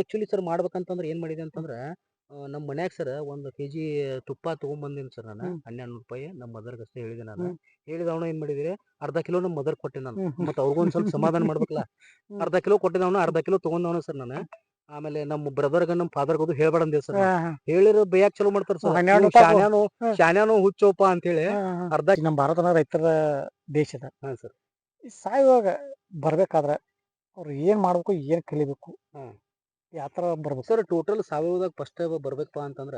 Actually sir ಮಾಡ್ಬೇಕಂತಂದ್ರೆ ಏನ್ ಮಾಡಿದೆ ಅಂತಂದ್ರೆ ನಮ್ಮ ಮನ್ಯಾಗ ಸರ್ ಒಂದು ಕೆಜಿ ತುಪ್ಪ ತಗೊಂಡ್ಬಂದಿನಿ ಸರ್ ನಾನು. ಹನ್ನೆರಡು ನೂರು ರೂಪಾಯಿ ನಮ್ಮ ಮದರ್ಗೆ ಅಷ್ಟೇ ಹೇಳಿದೆ ನಾನು. ಹೇಳಿದ ಅವನು ಏನ್ ಮಾಡಿದಿರಿ ಅರ್ಧ ಕಿಲೋ ನಮ್ಮ ಮದರ್ ಕೊಟ್ಟೆ ನಾನು. ಮತ್ತೆ ಅವ್ರಿಗೊಂದ್ ಸ್ವಲ್ಪ ಸಮಾಧಾನ ಮಾಡ್ಬೇಕಲ್ಲ. ಅರ್ಧ ಕಿಲೋ ಕೊಟ್ಟಿದವನು ಅರ್ಧ ಕಿಲೋ ತಗೊಂಡವನು ಸರ್ ನಾನು. ಆಮೇಲೆ ನಮ್ಮ ಬ್ರದರ್ಗ ನಮ್ಮ ಫಾದರ್ಗ ಅದು ಹೇಳ್ಬೇಡ ಅಂದೆ ಸರ್ ಹೇಳಿರೋ ಬೈಯಾಕ್ ಚಲೋ ಮಾಡ್ತಾರ ಸರ್ ಶಾನ್ಯಾನು ಶಾನ್ಯಾನು ಹುಚ್ಚೋಪ ಅಂತೇಳಿ ಹಾ, ಹಾ. ಅರ್ಧ ನಮ್ಮ ಭಾರತನ ರೈತರ ದೇಶದ ಹಾ ಸರ್ ಸಾಯುವಾಗ ಬರ್ಬೇಕಾದ್ರ ಅವ್ರು ಏನ್ ಮಾಡ್ಬೇಕು ಏನ್ ಕಲಿಬೇಕು. ಯಾವ ತರ ಬರ್ಬೇಕು ಸರ್ ಟೋಟಲ್ ಸಾವಯವದಾಗ ಫಸ್ಟ್ ಬರ್ಬೇಕಪ್ಪ ಅಂತಂದ್ರ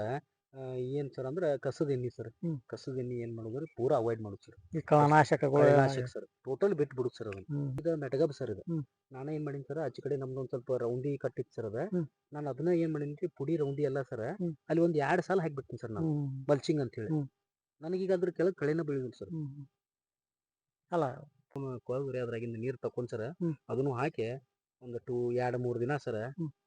ಏನ್ ಸರ್ ಅಂದ್ರೆ ಕಸದ ಎಣ್ಣಿ ಸರ್ ಹ್ಮ್. ಕಸದ ಎಣ್ಣಿ ಏನ್ ಮಾಡೋದ್ರಿ ಪೂರಾ ಅವಾಯ್ಡ್ ಮಾಡೋದು ಸರ್ ಈ ಕಳೆನಾಶಕಗಳು ಕಳೆನಾಶಕ ಸರ್ ಟೋಟಲ್ ಬಿಟ್ಟು ಬಿಡುದು ಸರ್ ಅದನ್ನ ಹ್ಮ್. ಇದು ಮೆಟಗಬ್ ಸರ್ ಇದು ಹ್ಮ್. ನಾನು ಏನ್ ಮಾಡಿನಿ ಸರ್ ಆಚೆ ಕಡೆ ನಮ್ದು ಒಂದ್ ಸ್ವಲ್ಪ ರೌಂಡಿ ಕಟ್ಟಿತ್ತು ಸರ್ ಅದ ಹ್ಮ್. ನಾನು ಅದನ್ನ ಏನ್ ಮಾಡೀನಿ ಪುಡಿ ರೌಂಡಿ ಎಲ್ಲ ಸರ್ ಹ್ಮ್. ಅಲ್ಲಿ ಒಂದ್ ಎರಡ್ ಸಾಲ ಹಾಕ್ಬಿಡ್ತೀನಿ ಸರ್ ನಾನು ಬಲ್ಚಿಂಗ್ ಅಂತ ಹೇಳಿ ಹ್ಮ್. ನನಗೀಗ ಅದ್ರ ಕೆಳಗೆ ಕಳೆನ ಬೆಳೆದಿಲ್ಲ ಸರ್ ಹ್ಮ್. ಅಲ್ಲ ಕೊಳಗ್ರಿ ಅದ್ರಾಗಿಂದ ನೀರ್ ತಕೊಂಡ್ ಸರ್ ಹ್ಮ್. ಅದನ್ನು ಹಾಕಿ ಒಂದು ಟೂ ಎರಡ್ ಮೂರ್ ದಿನ ಸರ್.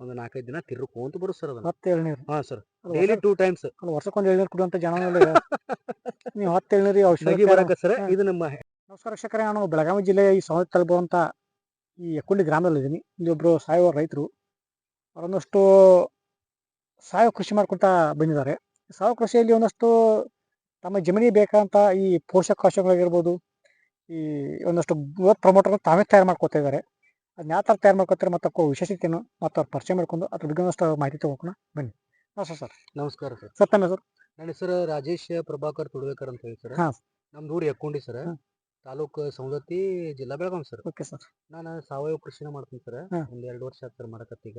ಒಂದು ನಾಲ್ಕೈದು ದಿನ ತಿರ್ಕೊಂತ ಬರು ಸರ್ ಅದನ್ನ. ಹತ್ತು ಎಳ್ನೀರು ಹಾ ಸರ್ ಡೈಲಿ ಟೂ ಟೈಮ್ಸ್ ಅಲ್ಲ ವರ್ಷಕ್ಕೊಂದು ಎಳ್ನೀರು ಜನ ನೀವು ಹತ್ತು ಎಳ್ನೀರು ಔಷಧಿ ಬರಕ ಸರ್ ಇದು ನಮ್ಮ ನಮಸ್ಕಾರ ವೀಕ್ಷಕರೇ ನಾನು ಬೆಳಗಾವಿ ಜಿಲ್ಲೆಯ ಈ ಸಮಾಜ ತಲುಪುವಂಥ ಈ ಎಕುಳ್ಳಿ ಗ್ರಾಮದಲ್ಲಿ ಇದ್ದೀನಿ. ಇಲ್ಲಿ ಒಬ್ಬರು ಸಾಯುವ ರೈತರು. ಅವರೊಂದಷ್ಟು ಸಾವಯವ ಕೃಷಿ ಮಾಡ್ಕೊಳ್ತಾ ಬಂದಿದ್ದಾರೆ. ಸಾವಯವ ಕೃಷಿಯಲ್ಲಿ ಒಂದಷ್ಟು ತಮ್ಮ ಜಮೀನಿಗೆ ಬೇಕಾದಂಥ ಈ ಪೋಷಕಾಂಶಗಳಾಗಿರ್ಬೋದು ಈ ಒಂದಷ್ಟು ಪ್ರಮೋಟರ್ ತಾವೇ ತಯಾರು ಮಾಡ್ಕೊತಾ ಇದ್ದಾರೆ. ಅದನ್ನ ಯಾವ ಥರ ತಯಾರು ಮಾಡ್ಕೊತಾರೆ ಮತ್ತು ಅಕ್ಕ ವಿಶೇಷತೆಯನ್ನು ಮತ್ತು ಅವ್ರ ಪರಿಚಯ ಮಾಡ್ಕೊಂಡು ಅದ್ರ ಬಗ್ಗೆ ಒಂದಷ್ಟು ಮಾಹಿತಿ ತಗೋಣ ಬನ್ನಿ. ನಮಸ್ತೆ ಸರ್. ನಮಸ್ಕಾರ ಸರ್. ಸರ್ ತಮ್ಮ ಸರ್ ನನ್ನ ಹೆಸರು ರಾಜೇಶ್ ಪ್ರಭಾಕರ್ ತುಡ್ಬೇಕರ್ ಅಂತ ಹೇಳಿ ಸರ್. ಹಾ. ನಮ್ದು ಊರು ಯಕ್ಕೊಂಡಿ ಸರ್. ತಾಲೂಕು ಸವದತ್ತಿ ಜಿಲ್ಲಾ ಬೆಳಗಾಂ ಸರ್. Okay sir. ನಾನು ಸಾವಯವ ಕೃಷಿನ ಮಾಡ್ತೀನಿ ಸರ್. ಒಂದು ಎರಡು ವರ್ಷ ಆಯ್ತು ಸರ್ ಮಾಡಕತ್ತೀಗ.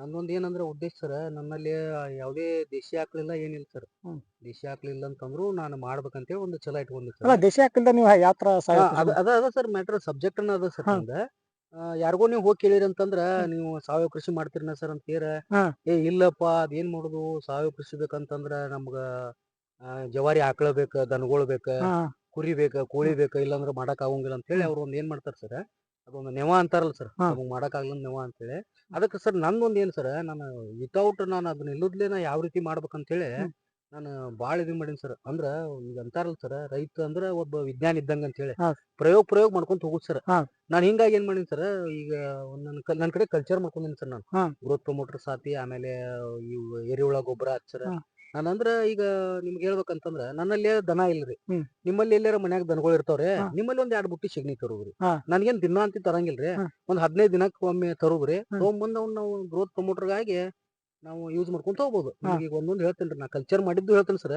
ನಂದೊಂದ್ ಏನಂದ್ರೆ ಉದ್ದೇಶ ಸರ್ ನನ್ನಲ್ಲಿ ಯಾವುದೇ ದೇಶಿ ಹಾಕ್ಲಿಲ್ಲ ಏನಿಲ್ಲ ಸರ್. ದೇಶಿ ಹಾಕ್ಲಿಲ್ಲ ಅಂತಂದ್ರು ನಾನು ಮಾಡ್ಬೇಕಂತೇಳಿ ಒಂದು ಛಲ ಇಟ್ಕೊಂಡಿ ಸರ್. ದೇಶಿ ಹಾಕಲಿಲ್ಲ ನೀವು ಯಾವ ತರ ಅದ ಅದ ಸರ್ ಮ್ಯಾಟ್ರ್ ಸಬ್ಜೆಕ್ಟ್ ಅನ್ನ ಅದ ಸರ್ ಆ, ಯಾರಿಗೋ ನೀವು ಹೋಗಿ ಕೇಳಿರಿ ಅಂತಂದ್ರ. ನೀವು ಸಾವಯವ ಕೃಷಿ ಮಾಡ್ತೀರನ ಸರ್ ಅಂತ ಕೇರ ಹಾ. ಏ ಇಲ್ಲಪ್ಪ ಅದೇನ್ ಮಾಡುದು ಸಾವಯವ ಕೃಷಿ ಬೇಕಂತಂದ್ರ ನಮ್ಗ ಆ, ಜವಾರಿ ಆಕಳ ಬೇಕ ದನಗೊಳ್ ಬೇಕ ಹಾ ಕುರಿ ಬೇಕ ಕೋಳಿ ಬೇಕ ಇಲ್ಲಾಂದ್ರ ಮಾಡಕ್ ಆಗಂಗಿಲ್ಲ ಅಂತ ಹೇಳಿ ಅವ್ರ ಒಂದ್ ಏನ್ ಮಾಡ್ತಾರ ಸರ್ ಅದೊಂದು ನೆವ ಅಂತಾರಲ್ಲ ಸರ್ ಹಾ. ನಮಗ್ ಮಾಡಕ್ ಆಗ್ಲ ನೆವ ಅಂತೇಳಿ ಅದಕ್ಕೆ ಸರ್ ನಂದೊಂದ್ ಏನ್ ಸರ್ ನಾನು ವಿತೌಟ್ ನಾನು ಅದನ್ನ ಇಲ್ಲದ್ಲೇನ ಯಾವ ರೀತಿ ಮಾಡ್ಬೇಕಂತ ಹೇಳಿ ಹ್ಮ್. ನಾನು ಬಾಳ ಇದನ್ ಮಾಡೀನಿ ಸರ್ ಅಂದ್ರ ಈಗ ಅಂತಾರಲ್ಲ ಸರ್ ರೈತ ಅಂದ್ರ ಒಬ್ಬ ವಿಜ್ಞಾನ ಇದ್ದಂಗ ಅಂತ ಹೇಳಿ ಹಾ. ಪ್ರಯೋಗ ಪ್ರಯೋಗ ಮಾಡ್ಕೊಂತ ಹೋಗುದ್ ಸರ್ ನಾನ್ ನಾನು ಹಿಂಗಾಗಿ ಏನ್ ಮಾಡೀನಿ ಸರ್ ಈಗ ನನ್ನ ನನ್ನ ಕಡೆ ಕಲ್ಚರ್ ಮಾಡ್ಕೊಂಡಿನಿ ಸರ್ ನಾನು ಹಾ. ಗ್ರೋತ್ ಪ್ರಮೋಟರ್ ಸಾತಿ ಆಮೇಲೆ ಇವು ಎರೆಹುಳ ಗೊಬ್ಬರ ಹಚ್ಚರ ನಾನು ನಾನಂದ್ರ ಈಗ ನಿಮ್ಗೆ ಹೇಳ್ಬೇಕಂತಂದ್ರ ನನ್ನಲ್ಲಿ ದನ ಇಲ್ರಿ ಹ್ಮ್. ನಿಮ್ಮಲ್ಲಿ ಎಲ್ಲಾರ ಮನ್ಯಾಗ ದನಗಳು ಇರ್ತಾವ್ರಿ ಹಾ. ನಿಮ್ಮಲ್ಲಿ ಒಂದ್ ಎರಡ್ ಬುಟ್ಟಿ ಸಗಣಿ ತರುವ್ರಿ ಹಾ. ನನ್ಗೇನ್ ದಿನ ಅಂತ ತರಂಗಿಲ್ರಿ ಹಾ. ಒಂದ್ ಹದಿನೈದು ದಿನಕ್ಕೆ ಒಮ್ಮೆ ತರುದ್ರಿ ಹ್ಮ್. ತಗೊಂಬಂದ್ ಅವ್ನ ನಾವು ಗ್ರೋತ್ ಪ್ರಮೋಟರ್ಗಾಗಿ ನಾವು ಯೂಸ್ ಮಾಡ್ಕೊಂತ ಹೋಗ್ಬೋದು. ಈಗ ಒಂದೊಂದು ಹೇಳ್ತೇನೆ ರೀ ನಾ ಕಲ್ಚರ್ ಮಾಡಿದ್ದು ಹೇಳ್ತೇನೆ ಸರ್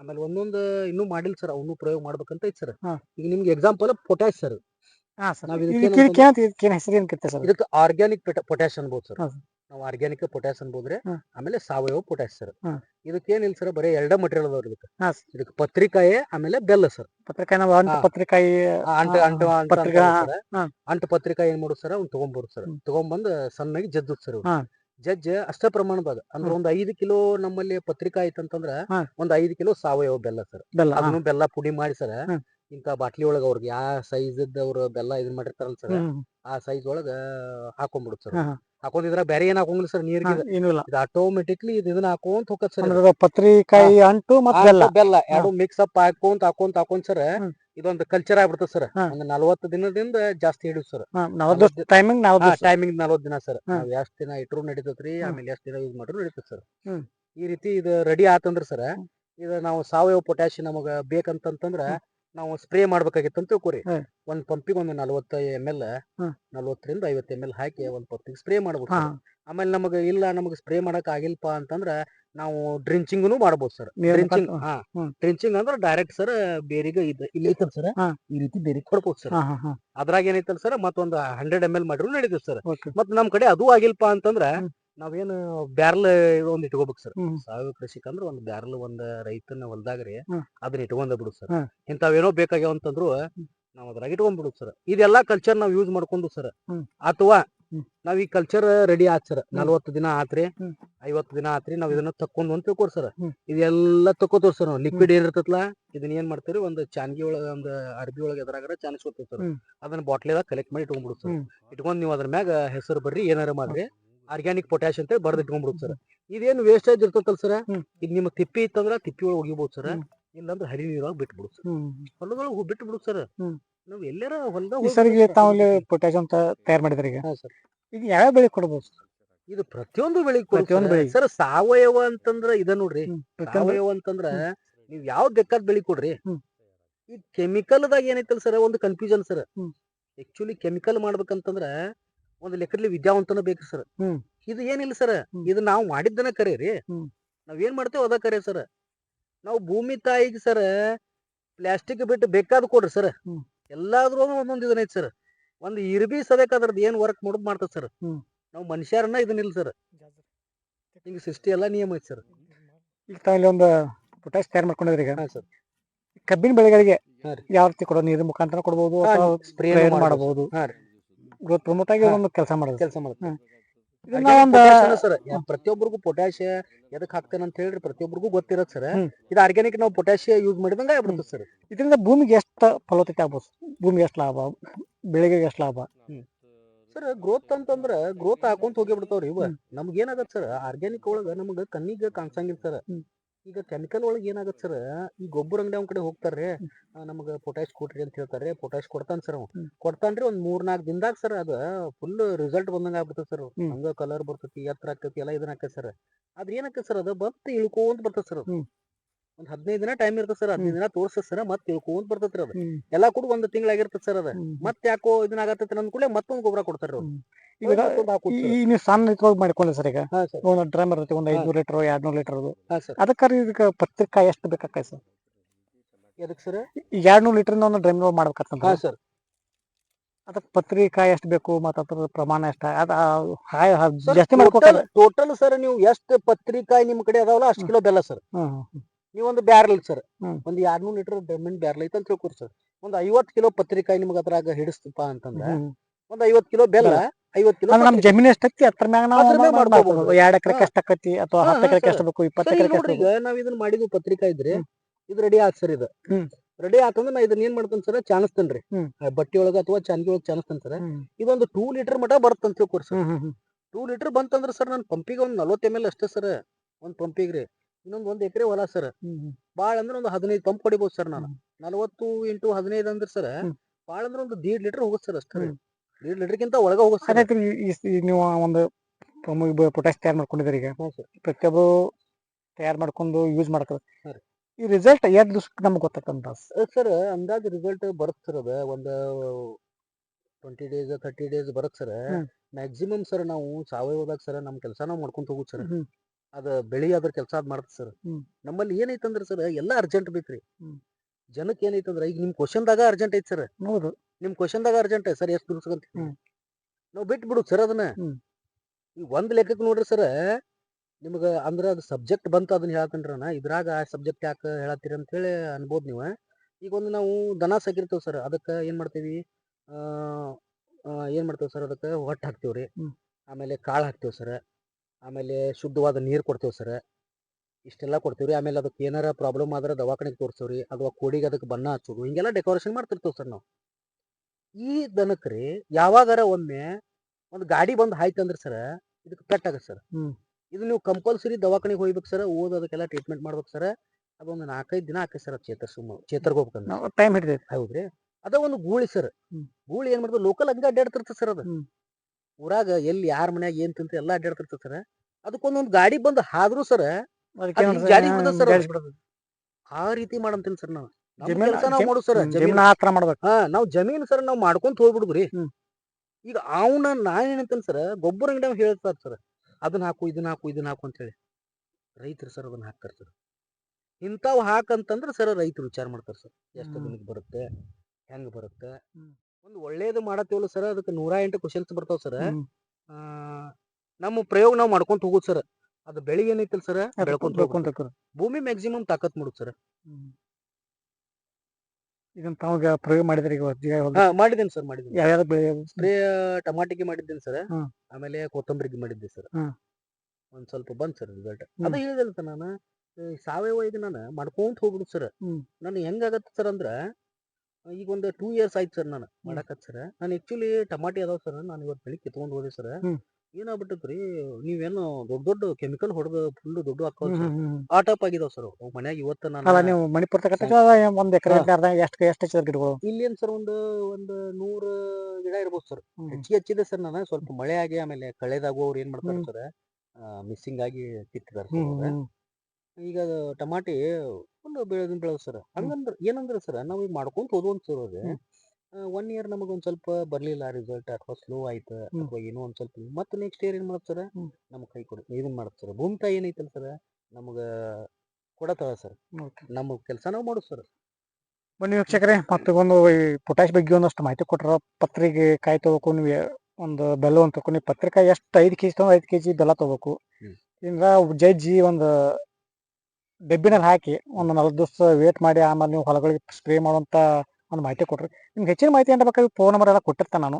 ಆಮೇಲೆ ಒಂದೊಂದು ಇನ್ನೂ ಮಾಡಿಲ್ಲ ಸರ್ ಅವನು ಪ್ರಯೋಗ ಮಾಡ್ಬೇಕಂತ ಐತಿ ಸರ್ ಈಗ ನಿಮ್ಗೆ ಎಕ್ಸಾಂಪಲ್ ಪೊಟ್ಯಾಶ್ ಸರ್ ಇದಕ್ಕೆ ಆರ್ಗ್ಯಾನಿಕ್ ಪೊಟ್ಯಾಶ್ ಅನ್ಬೋದು ಸರ್ ನಾವು ಆರ್ಗ್ಯಾನಿಕ್ ಪೊಟ್ಯಾಶ್ ಅನ್ಬೋದ್ರೆ ಆಮೇಲೆ ಸಾವಯವ ಪೊಟ್ಯಾಶ್ ಸರ್. ಇದಕ್ಕೆ ಏನಿಲ್ಲ ಸರ್ ಬರೀ ಎರಡ ಮಟೀರಿಯಲ್ ಅದಾವ್ರಿ ಇದಕ್ಕೆ. ಇದಕ್ಕೆ ಪತ್ರಿಕಾಯಿ ಆಮೇಲೆ ಬೆಲ್ಲ ಸರ್ ಪತ್ರಿಕಾಯಿ ನಾವು ಅಂಟು. ಪತ್ರಿಕಾಯಿ ಪತ್ರಿಕಾ, ಏನ್ ಮಾಡೋದು ಸರ್ ಅವ್ನು ತಗೊಂಡ್ಬರು ಸರ್. ತಗೊಂಡ್ಬಂದ್ ಸಣ್ಣಗೆ ಜದ್ದು ಸರ್. ಜಜ್ಜ ಅಷ್ಟ ಪ್ರಮಾಣದಾಗ ಅಂದ್ರೆ ಹ್ಮ್. ಒಂದ್ ಐದು ಕಿಲೋ ನಮ್ಮಲ್ಲಿ ಪತ್ರಿಕಾ ಐತಂತಂದ್ರ ಹಾ. ಒಂದ್ ಐದು ಕಿಲೋ ಸಾವಯವ ಬೆಲ್ಲ ಸರ್ ಬೆಲ್ಲ ಹಾ. ಅದನ್ನು ಬೆಲ್ಲ ಪುಡಿ ಮಾಡಿ ಸರ್. ಇಂತ ಬಾಟ್ಲಿ ಒಳಗ ಅವ್ರಿಗೆ ಯಾವ ಸೈಜ್ ಅವ್ರ ಬೆಲ್ಲ ಇದನ್ ಮಾಡಿರ್ತಾರಲ್ಲ ಸರ್ ಹ್ಮ್, ಆ ಸೈಜ್ ಒಳಗ ಹಾಕೊಂಡ್ಬಿಡುದು ಸರ್ ಹಾ, ಹಾ. ಹಾಕೊಂಡಿದ್ರ ಬೇರೆ ಏನ್ ಹಾಕೊಂಗಿಲ್ಲ ಸರ್ ಹಾ, ನೀರ್ಗೆ ಏನೂ ಇಲ್ಲ ಇದು ಆಟೋಮೆಟಿಕ್ಲಿ ಇದು ಇದನ್ನ ಹಾಕೊಂತ ಹೋಗತ್ ಸರ್ ಅಂದ್ರೆ ಪತ್ರಿಕಾಯಿ ಅಂಟು ಮತ್ತೆ ಬೆಲ್ಲ ಬೆಲ್ಲ ಎರಡು ಮಿಕ್ಸ್ ಅಪ್ ಹಾಕೊಂತ ಹಾಕೊಂತ ಹಾಕೊಂತ ಸರ್ ಹ್ಮ್. ಇದೊಂದು ಕಲ್ಚರ್ ಆಗ್ಬಿಡ್ತದೆ ಸರ್. ಒಂದು ನಲವತ್ತು ದಿನದಿಂದ ಜಾಸ್ತಿ ಹಿಡಿದು ಸರ್ ಟೈಮಿಂಗ್ ನಾವು ಟೈಮಿಂಗ್ ನಲವತ್ತು ದಿನ ಸರ್. ನಾವ್ ಎಷ್ಟ್ ದಿನ ಇಟ್ರು ನಡೀತೈತ್ರಿ. ಆಮೇಲೆ ಎಷ್ಟು ದಿನ ಯೂಸ್ ಮಾಡ್ರು ನಡೀತದ ಸರ್ ಈ ರೀತಿ ಇದು ರೆಡಿ ಆತಂದ್ರ ಸರ್ ಇದು ನಾವು ಸಾವಯವ ಪೊಟ್ಯಾಶ್ ನಮಗ ಬೇಕಂತಂದ್ರ. ನಾವು ಸ್ಪ್ರೇ ಮಾಡ್ಬೇಕಾಗಿತ್ತು ಅಂತ ತಿಳ್ಕೊರಿ. ಒಂದ್ ಪಂಪಿಗೆ ಒಂದು ನಲವತ್ತ ಎಂ ಎಲ್ ನಲ್ವತ್ತರಿಂದ ನಲವತ್ತರಿಂದ ಐವತ್ತು ಎಂ ಎಲ್ ಹಾಕಿ ಒಂದ್ ಪಂಪಿಗೆ ಸ್ಪ್ರೇ ಮಾಡ್ಬೇಕು ಆಮೇಲೆ ನಮಗ ಇಲ್ಲ ನಮಗ ಸ್ಪ್ರೇ ಮಾಡಕ್ ಆಗಿಲ್ಪ ಅಂತಂದ್ರ ನಾವು ಡ್ರಿಂಚಿಂಗ್ನು ಮಾಡ್ಬೋದು ಸರ್ ಡ್ರಿಂಚಿಂಗ್ ಮುಖಾಂತರ- ಹಾ ಹ್ಮ್. ಡ್ರಿಂಚಿಂಗ್ ಅಂದ್ರೆ ಡೈರೆಕ್ಟ್ ಸರ್ ಬೇರಿಗೆ ಇದ್ ಇಲ್ಲಿ ಐತಲ್ ಸರ್ ಹಾ. ಈ ರೀತಿ ಬೇರೆ ಕೊಡ್ಬೋದು ಸರ್ ಹಾ ಹಾ ಹಾ ಅದ್ರಾಗ ಏನೈತಲ್ ಸರ್ ಮತ್ತೊಂದು ಹಂಡ್ರೆಡ್ ಎಂ ಎಲ್ ಮಾಡಿದ್ರು ನಡೀತದೆ ಸರ್ ಓಕೆ ಮತ್ ನಮ್ ಕಡೆ ಅದು ಆಗಿಲ್ಪ ಅಂತಂದ್ರ ಹ್ಮ್. ನಾವೇನು ಬ್ಯಾರಲ್ ಒಂದ್ ಇಟ್ಕೋಬೇಕು ಸರ್ ಹ್ಮ್ ಸಾವಯವ ಕೃಷಿಕ ಅಂದ್ರ ಒಂದ್ ಬ್ಯಾರಲ್ ಒಂದ್ ರೈತನ ಹೊಲ್ದಾಗ್ರಿ ಹ್ಮ್. ಅದನ್ನ ಇಟ್ಕೊಂಡ ಬಿಡು ಸರ್ ಹ್ಮ್. ಇಂತಾವೇನೋ ಬೇಕಾಗ್ಯಾವ ಅಂತಂದ್ರು ನಾವ್ ಅದ್ರಾಗ ಇಟ್ಕೊಂಡ್ಬಿಡುದು ಸರ್ ಇದೆಲ್ಲಾ ಕಲ್ಚರ್ ನಾವ್ ಯೂಸ್ ಮಾಡ್ಕೊಂಡು ಸರ್ ಹ್ಮ್. ಅಥವಾ. ನಾವ್ ಈ ಕಲ್ಚರ್ ರೆಡಿ ಆತ್ ಸರ್ ನಲ್ವತ್ತು ದಿನ ಆತ್ರಿ. ಐವತ್ತು ದಿನ ಆತ್ರಿ ನಾವ್ ಇದನ್ನ ತಕ್ಕೊಂಡ್ ಅಂತ ತಿಳ್ಕೊರ್ ಸರ್. ಇದೆಲ್ಲ ತಕ್ಕೋತೀವಿ ಸರ್ ನಾವು. ಲಿಕ್ವಿಡ್ ಏನಿರ್ತೈತಲ್ಲ ಇದನ್ನ ಏನ್ ಮಾಡ್ತೀರಿ ಒಂದ್ ಚಾನ್ಗಿ ಒಳಗ ಒಂದ್ ಅರ್ಬಿ ಒಳಗ ಎದ್ರಾಗಾರ ಚಾನಿಸ್ಕೊತೀವಿ ಸರ್ ಅದನ್ನ ಬಾಟ್ಲಿದಾಗ ಕಲೆಕ್ಟ್ ಮಾಡಿ ಇಟ್ಕೊಂಡ್ಬಿಡುದು ಸರ್. ಇಟ್ಕೊಂಡ್ ನೀವು ಅದ್ರ ಮ್ಯಾಗ ಹೆಸರು ಬರ್ರಿ ಏನಾರ ಮಾಡ್ರಿ. ಆರ್ಗ್ಯಾನಿಕ್ ಪೊಟ್ಯಾಶ್ ಅಂತ ಬರ್ದ್ ಇಟ್ಕೊಂಡ್ಬಿಡುದು ಸರ್ ಇದೇನು ವೇಸ್ಟೇಜ್ ಇರ್ತೈತಲ್ಲ ಸರ್ ಇದ್ ಈಗ ನಿಮ್ಗೆ ತಿಪ್ಪಿ ಇತ್ತಂದ್ರ ತಿಪ್ಪಿ ಒಳಗೆ ಒಗಿಬೋದು ಸರ್. ಇಲ್ಲಾಂದ್ರೆ ಹರಿ ನೀರೊಳಗೆ ಬಿಟ್ಬಿಡುದು ಸರ್ ಹೊಲದೊಳಗ ಬಿಡು ಸರ್. ನಾವ್ ಎಲ್ಲಾರ ಈ ಸರಿಗೆ ಹೊಲದಾಗ ತಾವು ಇಲ್ಲಿ ತಯಾರು ಮಾಡಿದ್ರಿ ಈಗ ಸರ್ ಈಗ ಯಾವ ಬೆಳೆ ಕೊಡ್ಬೋದು ಇದು ಪ್ರತಿಯೊಂದು ಬೆಳೆ ಪ್ರತಿಯೊಂದು ಬೆಳೆಗೆ. ಸರ್ ಸಾವಯವ ಅಂತಂದ್ರ ಇದ ನೋಡ್ರಿ ಹ್ಮ್. ಪ್ರತಿಯೊಂದು ಸಾವಯವ ಅಂತಂದ್ರ ನೀವ್ ಯಾವ್ದ್ ಬೇಕಾದ್ ಬೆಳಿ ಕೊಡ್ರಿ ಹ್ಮ್. ಈ ಕೆಮಿಕಲ್ದಾಗ ಏನೈತಲ್ಲ ಸರ್ ಒಂದು ಕನ್ಫ್ಯೂಷನ್ ಸರ್ ಹ್ಮ್. ಆಕ್ಚುಲಿ ಕೆಮಿಕಲ್ ಮಾಡ್ಬೇಕಂತಂದ್ರ ಒಂದ್ ಲೆಕ್ಕದಲ್ಲಿ ವಿದ್ಯಾವಂತನ ಬೇಕು ಸರ್ ಹ್ಮ್. ಇದು ಏನಿಲ್ಲ ಸರ್ ಹ್ಮ್. ಇದು ನಾವು ಮಾಡಿದ್ದನ ಕರೆ ರೀ ಹ್ಮ್. ನಾವ್ ಏನ್ ಮಾಡ್ತೇವೆ ಅದ ಕರೆ ಸರ್ ನಾವು ಭೂಮಿ ತಾಯಿಗೆ ಸರ್ ಪ್ಲಾಸ್ಟಿಕ್ ಬಿಟ್ಟು ಬೇಕಾದ್ ಕೊಡ್ರಿ ಸರ್ ಹ್ಮ್. ಎಲ್ಲಾದ್ರೂ ಒಂದೊಂದು ಇದನ್ನ ಐತಿ ಸರ್ ಒಂದು ಇರ್ಬಿ ಸದಕ್ ಅದ್ರದ್ದು ಏನು ವರ್ಕ್ ಮಾಡೋದ್ ಮಾಡ್ತದೆ ಸರ್ ಹ್ಮ್. ನಾವು ಮನುಷ್ಯರನ್ನ ಇದನ್ನಿಲ್ಲ ಸರ್ ಹಿಂಗ ಸೃಷ್ಟಿ ಎಲ್ಲ ನಿಯಮ ಐತಿ ಸರ್ ಈಗ ತಾವು ಇಲ್ಲಿ ಒಂದು ಪೊಟ್ಯಾಶ್ ತಯಾರು ಮಾಡ್ಕೊಂಡಿದ್ರಿ ಈಗ. ಹಾ ಸರ್ ಕಬ್ಬಿನ ಬೆಳೆಗಳಿಗೆ ಹಾ ರೀ. ಯಾವ ರೀತಿ ಕೊಡೋ ನೀರಿನ ಮುಖಾಂತರ ಕೊಡ್ಬೋದು ಹಾ, ಅಥವಾ ಸ್ಪ್ರೇ ಸ್ಪ್ರೇ ಮಾಡಬಹುದು ಹಾ ರೀ. ಗ್ರೋತ್ ಪ್ರಮೋಟ್ ಆಗಿ ಒಂದು ಕೆಲಸ ಮಾಡೋದು. ಕೆಲಸ ಮಾಡುತ್ತೆ ಇದನ್ನ ಒಂದು ಸರ್ ಪ್ರತಿಯೊಬ್ಬರಿಗೂ ಪೊಟ್ಯಾಶ ಎದಕ್ ಹಾಕ್ತೇನೆ ಅಂತ ಹೇಳ್ರಿ ಪ್ರತಿಯೊಬ್ಬರಿಗೂ ಗೊತ್ತಿರತ್ ಸರ್ ಇದು ಆರ್ಗ್ಯಾನಿಕ್ ನಾವು ಪೊಟ್ಯಾಶಿಯ ಯೂಸ್ ಮಾಡಿದಂಗ ಆಗ್ಬಿಡುತ್ತೆ ಸರ್ ಇದರಿಂದ ಭೂಮಿಗೆ ಎಷ್ಟು ಫಲವತ್ತತೆ ಆಗ್ಬೋದು ಭೂಮಿಗೆ ಎಷ್ಟು ಲಾಭ? ಬೆಳೆಗೆ ಎಷ್ಟು ಲಾಭ? ಸರ್ ಗ್ರೋತ್ ಅಂತಂದ್ರ ಗ್ರೋತ್ ಹಾಕೊಂತ ಹೋಗಿ ಬಿಡ್ತಾವ್ರಿ ಇವ. ನಮ್ಗೆ ಏನಾಗತ್ ಸರ್ ಆರ್ಗ್ಯಾನಿಕ್ ಒಳಗ ನಮಗ ಕಣ್ಣಿಗೆ ಕಾಣ್ಸಂಗಿಲ್ಲ ಸರ್. ಈಗ ಕೆಮಿಕಲ್ ಒಳಗೆ ಏನಾಗುತ್ತೆ ಸರ್ ಈ ಗೊಬ್ಬರ ಅಂಗಡಿ ಅವ್ನ ಕಡೆ ಹೋಗ್ತಾರ್ರಿ. ಆ, ನಮಗ ಪೊಟ್ಯಾಶ್ ಕೊಟ್ರಿ ಅಂತ ಹೇಳ್ತಾರೆ ಪೊಟ್ಯಾಶ್ ಕೊಡ್ತಾನೆ ಸರ್ ಅವ. ಹ್ಮ್. ಕೊಡ್ತಾನ್ರಿ ಒಂದ್ ಮೂರ್ ನಾಲ್ಕು ದಿನದಾಗ ಸರ್ ಅದ ಫುಲ್ ರಿಸಲ್ಟ್ ಬಂದಂಗ ಆಗ್ಬಿಡ್ತದೆ ಸರ್. ಹಂಗ ಕಲರ್ ಬರ್ತೈತಿ ಎತ್ತರ ಆಕತಿ ಎಲ್ಲ ಇದನ್ನ ಆಕತಿ ಸರ್ ಅದ್ರ ಏನಕ್ಕೆ ಸರ್ ಅದ? ಬತ್ ಇಳ್ಕೊಂತ ಬರ್ತದೆ ಸರ್. ಒಂದ್ ಹದಿನೈದು ದಿನ ಟೈಮ್ ಇರ್ತದೆ ಸರ್ ಹದಿನೈದು ದಿನ ತೋರ್ಸ್ತದ ಸರ್ ಮತ್ ತಿಳ್ಕೊಂತ ಬರ್ತೈತ್ರಿ ಅದ. ಹ್ಮ್. ಎಲ್ಲಾ ಕೂಡ ಒಂದ್ ತಿಂಗಳಾಗಿರ್ತದ ಸರ್ ಅದ. ಹ್ಮ್. ಮತ್ತೆ ಯಾಕೋ ಇದನ್ನ ಆಗತ್ತೈತಿ ಅಂದ ಕೂಡಲೇ ಮತ್ತೊಂದ್ ಗೊಬ್ಬರ ಕೊಡ್ತಾರ ಅವ್ರು. ಈಗ ಮತ್ತೊಂದ್ ಹಾಕೋದ್ ಈ sir. ನೀವು ಸಣ್ಣ ಇದ್ರೊಳಗೆ ಮಾಡ್ಕೊಳ್ಳಿ ಸರ್ ಈಗ. ಹಾ ಸರ್ ಒಂದು ಡ್ರಮ್ ಇರುತ್ತೆ ಒಂದು. ಐದ್ನೂರು ಲೀಟರ್ ಎರಡ್ನೂರು ಲೀಟರ್ ಹಾ ಸರ್ ಅದಕ್ಕೆ ಇದಕ್ಕೆ ಪತ್ರಿಕಾಯಿ ಎಷ್ಟು ಬೇಕಾಕೈ ಸರ್ ಎದಕ್ ಸರ್ ಈಗ ಎರಡ್ನೂರು ಲೀಟರ್ ಒಂದು ಡ್ರಮ್ ಹಾ ಮಾಡ್ಬೇಕಂತಂದ್ರೆ ಸರ್ ಅದಕ್ಕೆ ಪತ್ರಿಕಾಯಿ ಎಷ್ಟು ಬೇಕು ಮತ್ತ ಅದ್ರ ಪ್ರಮಾಣ ಎಷ್ಟ? ಅದ ಹಾಯ್ ಜಾಸ್ತಿ ಮಾಡ್ಕೊತಾರೆ ಟೋಟಲ್ ಸರ್ ನೀವು ಎಷ್ಟ್ ಪತ್ರಿಕಾಯಿ ನಿಮ್ ಕಡೆ ಅದಾವಲ್ಲ ಅಷ್ಟ್. ಕಿಲೋ ಬೆಲ್ಲ ಸರ್ ಹ್ಮ್ ಹ್ಮ್. ನೀವು ಒಂದು ಬ್ಯಾರಲ್ ಸರ್ ಒಂದು ಒಂದ್ ಎರಡ್ನೂರ್ ಲೀಟರ್ ಡ್ರಮ್ಮಿನ್ ಬ್ಯಾರಲ್ ಐತೆ ಅಂತ ತಿಳ್ಕೊರಿ ಸರ್ ಒಂದ್ ಐವತ್ ಕಿಲೋ ಪತ್ರಿಕಾಯಿ ನಿಮ್ಗೆ ಅದ್ರಾಗ ಹಿಡಿಸ್ತಪ್ಪ ಅಂತಂದ್ರ ಒಂದು ಒಂದ್ ಐವತ್ ಕಿಲೋ ಬೆಲ್ಲ. ಐವತ್ ಕಿಲೋ ನಮ್ ಜಮೀನ್ ಎಷ್ಟೈತಿ? ಅದ್ರ ಮ್ಯಾಗ ನಾವು ಅದ್ರ ಮ್ಯಾಗ್ ಮಾಡ್- ಮಾಡ್ಕೊಬೋದು. ಮಾಡ್ಕೊಬೋದು. ಎರಡ್ ಎಕರೆಗೆ ಕಷ್ಟ ಆಕತಿ? ಅಥವಾ ಹತ್ತು ಎಕರೆ ಕಷ್ಟ ಬೇಕು? ಇಪ್ಪತ್ತು ಎಕರೆ ಈಗ ನಾವ್ ಇದನ್ನ ಮಾಡಿದ್ವಿ ಪತ್ರಿಕಾ ಇದ್ರಿ. ಇದು ರೆಡಿ ಆತ್ ಸರ್ ಇದು. ರೆಡಿ ಆತಂದ್ರೆ ನಾ ಇದನ್ನ ಏನ್ ಮಾಡ್ತೇನೆ ಸರ್ ಚಾನಸ್ತೇನ್ರಿ ಬಟ್ಟೆ ಒಳಗ ಅಥವಾ ಚಾನ್ಗಿ ಒಳಗ ಚಾನಸ್ತೇನೆ ಸರ್. ಇದೊಂದು ಟೂ ಲೀಟರ್ ಮಟ ಬರುತ್ತೆ ಅಂತ ತಿಳ್ಕೊರಿ ಸರ್. ಟೂ ಲೀಟರ್ ಬಂತಂದ್ರೆ ಸರ್ ನನ್ನ ಪಂಪಿಗೆ ಒಂದ್ ನಲ್ವತ್ತು ಎಂ ಎಲ್ ಅಷ್ಟೇ ಸರ್ ಒಂದ್ ಪಂಪಿಗ್ರಿ ರೀ. ಇನ್ನೊಂದ್ ಒಂದ್ ಎಕರೆ ಹೊಲ ಸರ್. ಬಾಳ ಅಂದ್ರೆ ಒಂದು ಹದಿನೈದು ಪಂಪ್ ಹೊಡಿಬಹುದು ಸರ್ ನಾನು. ನಲವತ್ತು ಇಂಟು ಹದಿನೈದು ಅಂದ್ರೆ ಸರ್. ಬಾಳ ಅಂದ್ರೆ ಒಂದು ದೀಡ್ ಲೀಟರ್ ಹೋಗುತ್ತೆ ಸರ್ ಅಷ್ಟೇ. ದೀಡ್ ಲೀಟರ್ ಗಿಂತ ಒಳಗ ಹೋಗುತ್ತೆ ಸರ್ ನೀವು ಒಂದು ಪೊಟ್ಯಾಶ್ ತಯಾರು ಮಾಡ್ಕೊಂಡಿದ್ದೀರಿ ಈಗ? ಪ್ರತಿಯೊಬ್ಬರು ತಯಾರು ಮಾಡ್ಕೊಂಡು ಯೂಸ್ ಮಾಡ್ತಾರೆ ಈ ರಿಸಲ್ಟ್ ಎರಡು ದಿವಸ ನಮ್ಗೆ ಗೊತ್ತಾಗ್ತಂತ ಸರ್ ಅಂದಾಜ್ ರಿಸಲ್ಟ್ ಬರುತ್ತೆ ಸರ್ ಅದ. ಒಂದು ಟ್ವೆಂಟಿ ಡೇಸ್ ತರ್ಟಿ ಡೇಸ್ ಬರುತ್ತೆ ಸರ್ ಮ್ಯಾಕ್ಸಿಮಮ್ ಸರ್ ನಾವು ಸಾವಯವದಾಗ ಸರ್ ನಮ್ಮ ಕೆಲಸ ನಾವು ಮಾಡ್ಕೊಂತ ಹೋಗುದು ಸರ್. ಅದ ಬೆಳಿ ಅದ್ರ ಕೆಲಸ ಅದ್ ಮಾಡ್ತದೆ ಸರ್ ನಮ್ಮಲ್ಲಿ ನಮ್ಮಲ್ಲಿ ಏನೈತಂದ್ರ ಸರ್ ಎಲ್ಲ ಅರ್ಜೆಂಟ್ ಬೇಕ್ರಿ. ಹ್ಮ್. ಜನಕ್ಕೆ ಏನೈತಂದ್ರ ಈಗ ನಿಮ್ ಕ್ವಶನ್ದಾಗ ಅರ್ಜೆಂಟ್ ಐತಿ ಸರ್ ಹೌದು. ನಿಮ್ ಕ್ವಶನ್ದಾಗ ಅರ್ಜೆಂಟ್ ಸರ್ ಎಷ್ಟು ದುಡ್ಸ್ಕಂತ ಹ್ಮ್. ನಾವು ಬಿಟ್ಟು ಬಿಡು ಸರ್ ಅದನ್ನ. ಈ ಈಗ ಒಂದ್ ಲೆಕ್ಕಕ್ಕೆ ನೋಡ್ರಿ ಸರ್ ನಿಮ್ಗ ಅಂದ್ರ ಅದು ಸಬ್ಜೆಕ್ಟ್ ಬಂತು ಅದನ್ನ ಹೇಳ್ತೇನ್ರಿ ನಾ ಇದ್ರಾಗ ಆ ಸಬ್ಜೆಕ್ಟ್ ಯಾಕೆ ಹೇಳತ್ತೀರಿ ಅಂತ ಹೇಳಿ ಅನ್ಬೋದು ನೀವು. ಈಗ ಒಂದು ನಾವು ದನ ಸಾಕಿರ್ತೇವೆ ಸರ್ ಅದಕ್ಕೆ ಏನ್ ಮಾಡ್ತೀವಿ? ಆ ಆ, ಏನ್ ಮಾಡ್ತೇವೆ ಸರ್ ಅದಕ್ಕೆ ಹೊಟ್ಟು ಹಾಕ್ತೇವ್ರಿ. ಹ್ಮ್. ಆಮೇಲೆ ಕಾಳು ಹಾಕ್ತೇವೆ ಸರ್ ಆಮೇಲೆ ಶುದ್ಧವಾದ ನೀರು ಕೊಡ್ತೇವೆ ಸರ್ ಇಷ್ಟೆಲ್ಲ ಕೊಡ್ತೀವ್ರಿ ಆಮೇಲೆ ಅದಕ್ಕೆ ಏನಾರ ಪ್ರಾಬ್ಲಮ್ ಆದ್ರೆ ದವಾಖಾನೆಗೆ ತೋರಿಸ್ತೇವ್ರಿ ಅಥವಾ ಕೋಡಿಗೆ ಅದಕ್ಕೆ ಬಣ್ಣ ಹಚ್ಚೋದು ಹಿಂಗೆಲ್ಲ ಡೆಕೋರೇಷನ್ ಮಾಡ್ತಿರ್ತೇವೆ ಸರ್ ನಾವು. ಈ ದನಕ್ಕೆ ರೀ ಯಾವಾಗಾರ ಒಮ್ಮೆ ಒಂದು ಗಾಡಿ ಬಂದು ಹಾಯ್ತಂದ್ರೆ ಸರ್ ಇದಕ್ಕೆ ಪೆಟ್ಟಾಗತ್ತೆ ಸರ್ ಇದು ನೀವು ಕಂಪಲ್ಸರಿ ದವಾಖಾನೆಗೆ ಹೋಗ್ಬೇಕು ಸರ್ ಓದ್ ಅದಕ್ಕೆಲ್ಲ ಟ್ರೀಟ್ಮೆಂಟ್ ಮಾಡ್ಬೇಕು ಸರ್ ಅದೊಂದು ನಾಲ್ಕೈದು ದಿನ ಹಾಕಿ ಸರ್ ಚೇತರ್ ಸುಮ್ಮ ಚೇತರ್ಗೆ ಹೋಗ್ಬೇಕಂದ್ರೆ. ಟೈಮ್ ಹಿಡಿದೈತಿ ಹೌದ್ರಿ. ಅದ ಒಂದು ಗೂಳಿ ಸರ್ ಗೂಳಿ ಏನ್ ಮಾಡ್ತದೆ ಲೋಕಲ್ ಹಂಗೆ ಅಡ್ಡಾಡ್ತಿರ್ತದೆ ಸರ್ ಅದು. ಊರಾಗ ಎಲ್ಲಿ ಯಾರ ಮನ್ಯಾಗ ಏನ್ ತಿಂತ ಎಲ್ಲ ಅಡ್ಡಾಡ್ತಿರ್ತದೆ ಸರ್ ಅದಕ್ಕೊಂದೊಂದು ಗಾಡಿ ಬಂದು ಹಾದ್ರು ಸರ್ ಬಿಡ್ತದೆ. ಆ ರೀತಿ ಮಾಡಂತೀನಿ ಸರ್ ನಾವು ಕೆಲಸ ನಾವು ಮಾಡು ಸರ್ ಜಮೀನ್ ಮಾಡ್ಬೇಕು ಹಾ ನಾವು ಜಮೀನ್ ಸರ್ ನಾವು ಮಾಡ್ಕೊಂತ ಹೋಗ್ಬಿಡುದ್ರಿ. ಈಗ ಅವನ ನಾನ್ ಏನಂತೇನೆ ಸರ್ ಗೊಬ್ಬರ ಅಂಗಡಿ ಅವ್ನು ಹೇಳ್ತಾರ ಸರ್ ಅದನ್ನ ಹಾಕು ಇದನ್ನ ಹಾಕು ಇದನ್ನ ಹಾಕು ಅಂತ ಹೇಳಿ ರೈತರು ಸರ್ ಅದನ್ನ ಹಾಕ್ತಾರ ಸರ್ ಇಂಥವು ಹಾಕಂತಂದ್ರೆ ಸರ್ ರೈತರು ವಿಚಾರ ಮಾಡ್ತಾರೆ ಸರ್ ಎಷ್ಟು. ದಿನಕ್ಕೆ ಬರುತ್ತೆ ಹೆಂಗ್ ಬರುತ್ತೆ. ಒಂದು ಒಳ್ಳೇದು ಮಾಡತ್ತೇವಲ್ಲ ಸರ್ ಅದಕ್ಕೆ ನೂರ ಎಂಟು ಕ್ವಶನ್ಸ್ ಬರ್ತಾವ ಸರ್. ನಮ್ಮ ಪ್ರಯೋಗ ನಾವು ಮಾಡ್ಕೊಂತ ಹೋಗುದು ಸರ್ ಅದು ಬೆಳಿಗ್ಗೆ ಏನೈತಲ್ ಸರ್ ಬೆಳ್ಕೊಂತ ಹೋಗ್ತಾರೆ. ಭೂಮಿ ಮ್ಯಾಕ್ಸಿಮಮ್ ತಾಕತ್ ಮಾಡುದು ಸರ್ ಹ್ಮ್. ಇದನ್ನ ತಾವಾಗ ಪ್ರಯೋಗ ಮಾಡಿದ್ರೆ ಈಗ ಹೊತ್ತಿಗೆ ಹೊಲ್ದ- ಹಾ ಮಾಡಿದ್ದೇನೆ ಸರ್ ಮಾಡಿದ್ದೇನೆ ಯಾವ್ಯಾವ ಬೆಳೆ ಸ್ಪ್ರೇ ಟಮಾಟಿಗೆ ಮಾಡಿದ್ದೇನೆ ಸರ್ ಹ್ಮ್. ಆಮೇಲೆ ಕೊತ್ತಂಬರಿಗೆ ಮಾಡಿದ್ದೆ ಸರ್ ಹ್ಮ್. ಒಂದ್ ಸ್ವಲ್ಪ ಬಂದ್ ಸರ್ ರಿಸಲ್ಟ್ ಹ್ಮ್. ಅದ ಹೇಳಿದಲ್ಲ ಸರ್ ನಾನು ಸಾವಯವ ಇದು ನಾನು ಮಾಡ್ಕೊಂತ ಹೋಗ್ಬಿಡು ಸರ್ ಹ್ಮ್. ನಾನು ಹೆಂಗಾಗತ್ತೆ ಸರ್ ಅಂದ್ರ ಈಗ ಒಂದು ಟೂ ಇಯರ್ಸ್ ಆಯ್ತು ಸರ್ ನಾನು ಮಾಡಕತ್ ಸರ್ ನಾನು ಆಕ್ಚುಲಿ ಟಮಾಟಿ ಅದಾವ ಸರ್ ನಾನು ಇವತ್ತು ಬೆಳಿಗ್ಗೆ ಕಿತ್ಕೊಂಡು ಹೋದೆ ಸರ್ ಹ್ಮ್. ಏನಾಗ್ಬಿಟ್ಟತ್ರಿ ನೀವೇನು ದೊಡ್ಡ ದೊಡ್ಡ ಕೆಮಿಕಲ್ ಹೊಡೆದು ಫುಲ್ ದೊಡ್ಡ ಹಾಕೋ. ಆ ಟೈಪ್ ಆಗಿದಾವ್ ಸರ್ ಮನ್ಯಾಗ ಇವತ್ತ ಅಲ್ಲ ನಾನು ನೀವು ಮಣಿಪುರ ಒಂದ್ ಎಕರೆ. ಅರ್ಧ ಎಷ್ಟು ಎಷ್ಟು ಹಚ್ಚಿದ್ರ ಗಿಡಗಳು? ಇಲ್ಲಿ ಏನ್ ಸರ್ ಒಂದು ಒಂದು ನೂರ ಗಿಡ ಇರ್ಬೋದು ಸರ್. ಹೆಚ್ಚಿ ಹೆಚ್ಚಿಗೆ ಹಚ್ಚಿದೆ ಸರ್ ನಾನು ಸ್ವಲ್ಪ ಮಳೆ ಆಗಿ ಆಮೇಲೆ ಕಳೆದಾಗು ಅವ್ರು ಏನ್ ಮಾಡ್ತಾರೆ ಹ್ಮ್. ಸರ್ ಮಿಸ್ಸಿಂಗ್ ಆಗಿ ಕಿತ್ತಿದ್ದಾರೆ ಹ್ಮ್ ಸರ್ ಹ್ಮ್. ಈಗ ಅದು ಟಮಾಟಿ ಫುಲ್ ಬೆಳೆದಿನ ಬೆಳೆದ ಸರ್. ಹಂಗಂದ್ರ ಏನಂದ್ರ ಸರ್ ನಾವ್ ಈಗ ಮಾಡ್ಕೊಂತ ಒಂದ್ ಸರ್ ಅದು ಹ್ಮ್. ಒನ್ ಇಯರ್ ನಮಗೆ ಒಂದ್ ಸ್ವಲ್ಪ ಬರ್ಲಿಲ್ಲ ರಿಸಲ್ಟ್ ಅಥವಾ ಸ್ಲೋ ಆಯ್ತು. ಅಥವಾ ಏನೋ ಒಂದ್ ಸ್ವಲ್ಪ. ಮತ್ತೆ ನೆಕ್ಸ್ಟ್ ಇಯರ್ ಏನ್ ಮಾಡ್ತಾರೆ? ನಮ್ಮ ಕೈ ಕೊಡ ಇದನ್ ಮಾಡ್ತಾರೆ. ಭೂಮಿ ತಾಯಿ ಏನೈತಲ್ಲ ಸರ್ ನಮಗ ಕೊಡತಾಳ ಸರ್. ನಮ್ಮ ಕೆಲಸ ನಾವು ಮಾಡೋದು ಸರ್ ಬನ್ನಿ ವೀಕ್ಷಕರೇ ಮತ್ತೆ ಒಂದು ಈ ಪೊಟ್ಯಾಶ್ ಬಗ್ಗೆ ಒಂದಷ್ಟು ಮಾಹಿತಿ ಕೊಟ್ಟರ ಪತ್ರಿಗೆ ಕಾಯಿ ನೀವು ಒಂದು ಬೆಲ್ಲ ಅಂತ ತಗೊಂಡು ನೀವು ಪತ್ರಿಕಾಯಿ ಎಷ್ಟು ಐದು ಕೆಜಿ ತಗೊಂಡು ಐದು ಕೆಜಿ ಬೆಲ್ಲ ತಗೋಬೇಕು ಇದರಿಂದ ಜಜ್ಜಿ ಒಂದು ಡಬ್ಬಿನಲ್ಲಿ ಹಾಕಿ ಒಂದು ನಲ್ವತ್ತು ದಿವಸ ವೇಟ್ ಮಾಡಿ ಆಮೇಲೆ ನೀವು ಹೊಲಗಳಿಗೆ ಸ್ಪ್ರೇ ಮಾಡುವಂತ ಒಂದು ಮಾಹಿತಿ ಕೊಟ್ರಿ. ನಿಮ್ಗೆ ಹೆಚ್ಚಿನ ಮಾಹಿತಿ ಏನ್ ಬೇಕಾದ್ರೆ ಫೋನ್ ನಂಬರ್ ಎಲ್ಲ ಕೊಟ್ಟಿರ್ತಾನೆ ನಾನು.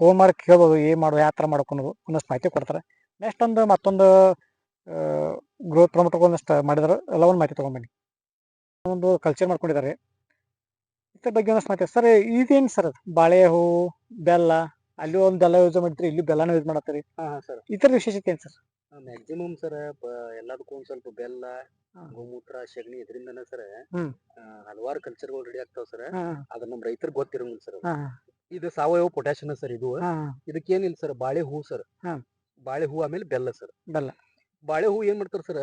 ಫೋನ್ ಮಾಡಿ ಕೇಳ್ಬೋದು ಏನು ಮಾಡು ಯಾವ ಥರ ಮಾಡ್ಕೊಳೋದು ಒಂದಷ್ಟು ಮಾಹಿತಿ ಕೊಡ್ತಾರೆ. ನೆಕ್ಸ್ಟ್ ಒಂದು ಮತ್ತೊಂದು ಗ್ರೋತ್ ಪ್ರಮೋಟ್ ಒಂದಷ್ಟು ಮಾಡಿದ್ರು. ಎಲ್ಲ ಒಂದು ಮಾಹಿತಿ ತೊಗೊಂಬನ್ನಿ ಒಂದು ಕಲ್ಚರ್ ಮಾಡ್ಕೊಂಡಿದ್ದಾರೆ. ಇದ್ರ ಬಗ್ಗೆ ಒಂದಷ್ಟು ಮಾಹಿತಿ. ಸರ್ ಇದೇನು ಸರ್ ಬಾಳೆ ಹೂವು ಬೆಲ್ಲ ಅಲ್ಲಿ ಒಂದು ಬೆಲ್ಲ ಯೂಸ್ ಮಾಡಿದ್ರಿ ಇಲ್ಲಿ ಬೆಲ್ಲನೂ ಯೂಸ್ ಮಾಡತ್ತೀರಿ. ಹಾಂ ಸರ್ ಸರ್. ಇತರ ವಿಶೇಷತೆ ಏನು ಸರ್? ಮ್ಯಾಕ್ಸಿಮಮ್ ಸರ್ ಎಲ್ಲದಕ್ಕೂ ಒಂದ್ ಸ್ವಲ್ಪ ಬೆಲ್ಲ. ಗೋಮೂತ್ರ ಸಗಣಿ ಇದರಿಂದನೇ ಸರ್ ಹ್ಮ್. ಹಲವಾರು ಕಲ್ಚರ್ಗಳು ರೆಡಿ ಆಗ್ತಾವ ಸರ್ ಅದ್ ಅದ ನಮ್ ರೈತರಿಗೆ ಗೊತ್ತಿರಂಗಿಲ್ಲ ಸರ್ ಹಾಂ ಇದು ಸಾವಯವ ಪೊಟ್ಯಾಷಿಯಂ ಸರ್ ಇದು ಹಾಂ ಇದಕ್ಕೇನಿಲ್ಲ ಸರ್ ಬಾಳೆ ಹೂ ಸರ್ ಹಾ. ಬಾಳೆ ಹೂ ಆಮೇಲೆ ಬೆಲ್ಲ ಸರ್ ಬೆಲ್ಲ. ಬಾಳೆ ಹೂ ಏನ್ ಮಾಡ್ತಾರ ಸರ್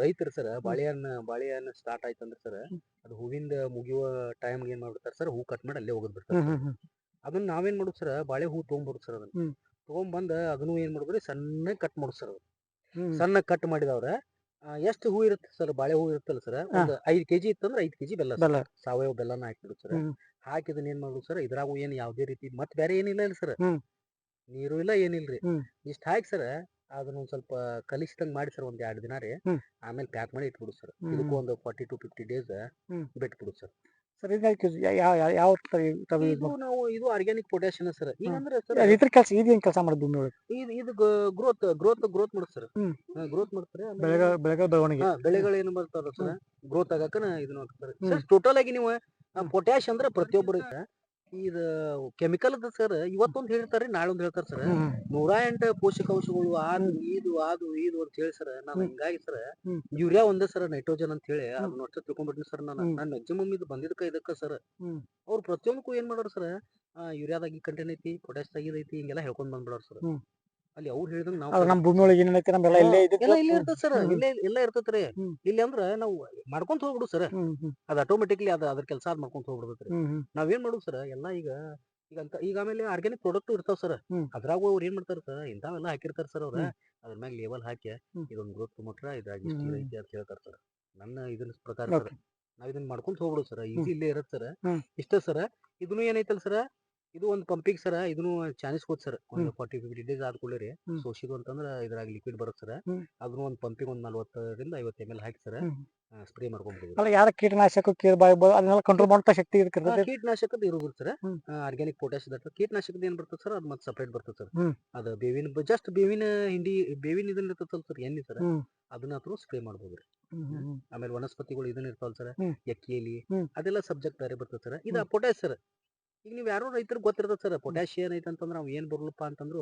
ರೈತರು ಸರ್ ಬಾಳೆಹಣ್ಣ ಬಾಳೆಹಣ್ಣು ಸ್ಟಾರ್ಟ್ ಆಯ್ತಂದ್ರ ಸರ್. ಅದು ಹೂವಿಂದ ಮುಗಿಯುವ ಟೈಮ್ ಏನ್ ಮಾಡ್ಬಿಡ್ತಾರ ಸರ್ ಹೂ ಕಟ್ ಮಾಡಿ ಅಲ್ಲೇ ಹೋಗೋದ್ ಬಿಡ್ತಾರ ಹ್ಮ್ ಹ್ಮ್ ಹ್ಮ್ ಅದನ್ನ ನಾವೇನ್ ಮಾಡೋದು ಸರ್ ಬಾಳೆ ಹೂ ತೊಗೊಂಬರೋದು ಸರ್ ಅದನ್ನ ಹ್ಮ್. ತೊಗೊಂಬಂದ ಅದನ್ನು ಏನ್ ಮಾಡಿದ್ರಿ ಸಣ್ಣ ಕಟ್ ಮಾಡೋದು ಸರ್ ಸಣ್ಣ ಕಟ್ ಮಾಡಿದವ್ರ ಎಷ್ಟು ಹೂ ಇರುತ್ತೆ ಸರ್ ಬಾಳೆ ಹೂ ಇರುತ್ತಲ್ಲ ಸರ್ ಒಂದು ಐದ್ ಕೆಜಿ ಇತ್ತಂದ್ರೆ ಐದ್ ಕೆಜಿ ಬೆಲ್ಲ ಸಾವಯವ ಬೆಲ್ಲನ ಹಾಕಿಬಿಡು ಸರ್. ಹಾಕಿದನ್ನ ಏನ್ ಮಾಡುದು ಸರ್ ಇದ್ರಾಗೂ ಏನು ಯಾವ್ದೇ ರೀತಿ ಮತ್ ಬೇರೆ ಏನಿಲ್ಲ ಇಲ್ಲ ಸರ್. ನೀರು ಇಲ್ಲ ಏನಿಲ್ರಿ. ಇಷ್ಟ ಹಾಕಿ ಸರ್ ಅದನ್ನ ಒಂದ್ ಸ್ವಲ್ಪ ಕಲಿಸಿದಂಗ್ ಮಾಡಿ ಸರ್ ಒಂದ್ ಎರಡ್ ದಿನ ರೀ. ಆಮೇಲೆ ಪ್ಯಾಕ್ ಮಾಡಿ ಇಟ್ಬಿಡು ಸರ್. ಇದಕ್ಕೂ ಒಂದು ಫಾರ್ಟಿ ಟು ಫಿಫ್ಟಿ ಡೇಸ್. ಬಿಟ್ಬಿಡು ಸರ್. ಸರ್ ಇದಕ್ಕೆ ಯಾವ ಯಾವ ಥರ ಯೂಸ್ ಇದು? ನಾವು ಇದು ಆರ್ಗ್ಯಾನಿಕ್ ಪೊಟ್ಯಾಷಿಯಂ ಸರ್. ಈಗಂದ್ರೆ ಸರ್ ಇದ್ರ ಕೆಲಸ ಇದೇನ್ ಕೆಲಸ ಮಾಡೋದು ಭೂಮಿ ಒಳಗೆ? ಇದು ಇದು ಗ್ರೋತ್ ಗ್ರೋತ್ ಗ್ರೋತ್ ಮಾಡುತ್ತೆ ಸರ್. ಹ್ಮ್. ಗ್ರೋತ್ ಮಾಡ್ತಾರೆ ಆಮೇಲೆ ಬೆಳೆಗಳ ಬೆಳೆಗಳ ಬೆಳವಣಿಗೆ. ಹಾ ಬೆಳೆಗಳು ಏನು ಬರ್ತಾವ ಸರ್. ಗ್ರೋತ್ ಆಗಾಕನ ಇದನ್ನ ಹಾಕ್ತಾರೆ. ಸರ್ ಟೋಟಲ್ ಆಗಿ ನೀವು. ಪೊಟ್ಯಾಶ್ ಅಂದ್ರೆ ಪ್ರತಿಯೊಬ್ಬರು ಇದು ಕೆಮಿಕಲ್ ಅದ ಸರ್ ಇವತ್ತೊಂದು ಹೇಳ್ತಾರೆ ನಾಳೆ ಒಂದ್ ಹೇಳ್ತಾರೆ ಸರ್ ಹ್ಮ್ ನೂರ ಎಂಟು ಪೋಷಕಾಂಶಗಳು ಅದು ಇದು ಅದು ಇದು ಅಂತ ಹೇಳಿ ಸರ್ ನಾನು. ಹಿಂಗಾಗಿ ಸರ್ ಹ್ಮ್. ಯೂರಿಯಾ ಒಂದೇ ಸರ್ ನೈಟ್ರೋಜನ್ ಅಂತ ಹೇಳಿ. ಅದನ್ನ ಅಷ್ಟು ತಿಳ್ಕೊಂಡ್ಬಿಟ್ಟಿನಿ ಸರ್ ನಾನು ಹ್ಮ್. ನಾನು ಮ್ಯಾಕ್ಸಿಮಮ್ ಇದು ಬಂದಿದ್ದಕ್ಕ ಇದಕ್ಕ ಸರ್ ಹ್ಮ್. ಅವ್ರು ಪ್ರತಿಯೊಂದಕ್ಕೂ ಏನ್ ಮಾಡೋರು ಸರ್ ಯೂರಿಯಾದಾಗ ಈ ಕಂಟೆಂಟ್ ಐತಿ ಪೊಟ್ಯಾಶ್ ಐತಿ ಹಿಂಗೆಲ್ಲ ಹೇಳ್ಕೊಂಡ್ ಬಂದ್ಬಿಡೋರು ಸರ್ ಹ್ಮ್. ಅಲ್ಲಿ ಅವ್ರು ಹೇಳಿದಂಗ ನಾವು ನಮ್ಮ ಭೂಮಿ ಒಳಗೆ ಏನೇನೈತೆ ನಮ್ಮೆಲ್ಲ ಇಲ್ಲೇ ಇದಕ್ಕೆ ಎಲ್ಲ ಇಲ್ಲೇ ಇರ್ತದೆ ಸರ್ ಇಲ್ಲೇ ಎಲ್ಲ ಇರ್ತೈತ್ರಿ ಹ್ಮ್. ಇಲ್ಲಿ ಅಂದ್ರ ನಾವು ಮಾಡ್ಕೊಂತ ಹೋಗ್ಬಿಡು ಸರ್ ಅದು ಆಟೋಮೆಟಿಕ್ಲಿ ಅದ ಅದ್ರ ಕೆಲಸ ಅದ್ ಮಾಡ್ಕೊಂತ ಹೋಗ್ಬಿಡ್ತೈತ್ರಿ ನಾವೇನ್ ಮಾಡುದು ಸರ್ ಎಲ್ಲಾ ಈಗ ಈಗ ಅಂತ ಈಗ ಆಮೇಲೆ ಆರ್ಗ್ಯಾನಿಕ್ ಪ್ರಾಡಕ್ಟ್ ಇರ್ತಾವ ಸರ್ ಹ್ಮ್. ಅವ್ರ ಅವ್ರು ಏನ್ ಮಾಡ್ತಾರ ಸರ್ ಇಂಥವೆಲ್ಲ ಹಾಕಿರ್ತಾರ ಸರ್ ಅವ್ರ ಹ್ಮ್. ಅದ್ರ ಮ್ಯಾಗ ಲೇಬಲ್ ಹಾಕಿ ಇದೊಂದ್ ಇದೊಂದು ಗ್ರೋತ್ ಪ್ರಮೋಟ್ರ ಇದ್ರಾಗ ಇಷ್ಟ ಹ್ಮ್. ಐತಿ ಅಂತ ಹೇಳ್ತಾರ ಸರ್ ನನ್ನ ಇದನ್ನ ಪ್ರಕಾರ ಸರ್. ನಾವ್ ಇದನ್ನ ಮಾಡ್ಕೊಂತ ಹೋಗ್ಬಿಡು ಸರ್ ಈಸಿ ಇಲ್ಲೇ ಇರತ್ ಸರ್ ಹ್ಮ್. ಇಷ್ಟ ಸರ್ ಇದನ್ನು ಏನೈತಲ್ ಸರ್ ಇದು ಒಂದು ಪಂಪಿಗೆ ಸರ್ ಇದನ್ನು ಚಾನ್ಸ್ ಹೋದ್ ಸರ್. ಒಂದು. ಫಾರ್ಟಿ ಫಿಫ್ಟಿ ಡೇಸ್ ಆದ ಕೂಡಲೇ ರೀ ಸೋಸಿದ್ ಅಂತಂದ್ರ ಇದ್ರಾಗ ಲಿಕ್ವಿಡ್ ಬರುತ್ತೆ ಸರ್. ಅದನ್ನು ಒಂದು ಪಂಪಿಗೆ ಒಂದ್ ನಲ್ವತ್ತರಿಂದ ಐವತ್ತು ಎಂ ಎಲ್ ಹಾಕಿ ಸರ್. ಸ್ಪ್ರೇ ಮಾಡ್ಕೊಂಡ್ಬಿಡ್ತೀವಿ ಅಲ್ಲ ಯಾರ ಕೀಟನಾಶಕ ಅದನ್ನೆಲ್ಲ ಕಂಟ್ರೋಲ್ ಮಾಡ್ತಾ ಶಕ್ತಿ ಇದಕ್ಕೆ ಕೀಟನಾಶಕದ ಇರೋದು ಸರ್. ಆರ್ಗ್ಯಾನಿಕ್ ಪೊಟ್ಯಾಶ್ ದಟ್ಟ ಕೀಟನಾಶಕದ ಏನ್ ಬರ್ತದೆ ಸರ್? ಅದು ಮತ್ತೆ ಸಪ್ರೇಟ್ ಬರ್ತದೆ ಸರ್. ಅದ ಬೇವಿನ ಜಸ್ಟ್ ಬೇವಿನ ಹಿಂಡಿ ಬೇವಿನ ಇದನ್ನ ಇರ್ತದಲ್ಲ ಸರ್ ಎಣ್ಣೆ ಸರ್. ಅದನ್ನ ಹತ್ರ ಸ್ಪ್ರೇ ಮಾಡ್ಬೋದು ರೀ ಹ್ಮ್ ಹ್ಮ್. ಹ್ಮ್. ಆಮೇಲೆ ವನಸ್ಪತಿಗಳು ಇದನ್ನ ಇರ್ತಾವಲ್ಲ ಸರ್. ಎಕ್ಕಿ. ಅದೆಲ್ಲ ಸಬ್ಜೆಕ್ಟ್ ಬೇರೆ ಬರ್ತದೆ ಸರ್. ಇದು. Potash sir. ಈಗ ನೀವು ಯಾರೋ ರೈತರಿಗೆ ಗೊತ್ತಿರ್ತದೆ ಸರ್ ಪೊಟ್ಯಾಶ್ ಏನೈತೆ ಅಂತಂದ್ರೆ ಅವ್ ಏನ್ ಬರ್ಲಪ್ಪ ಅಂತಂದ್ರು.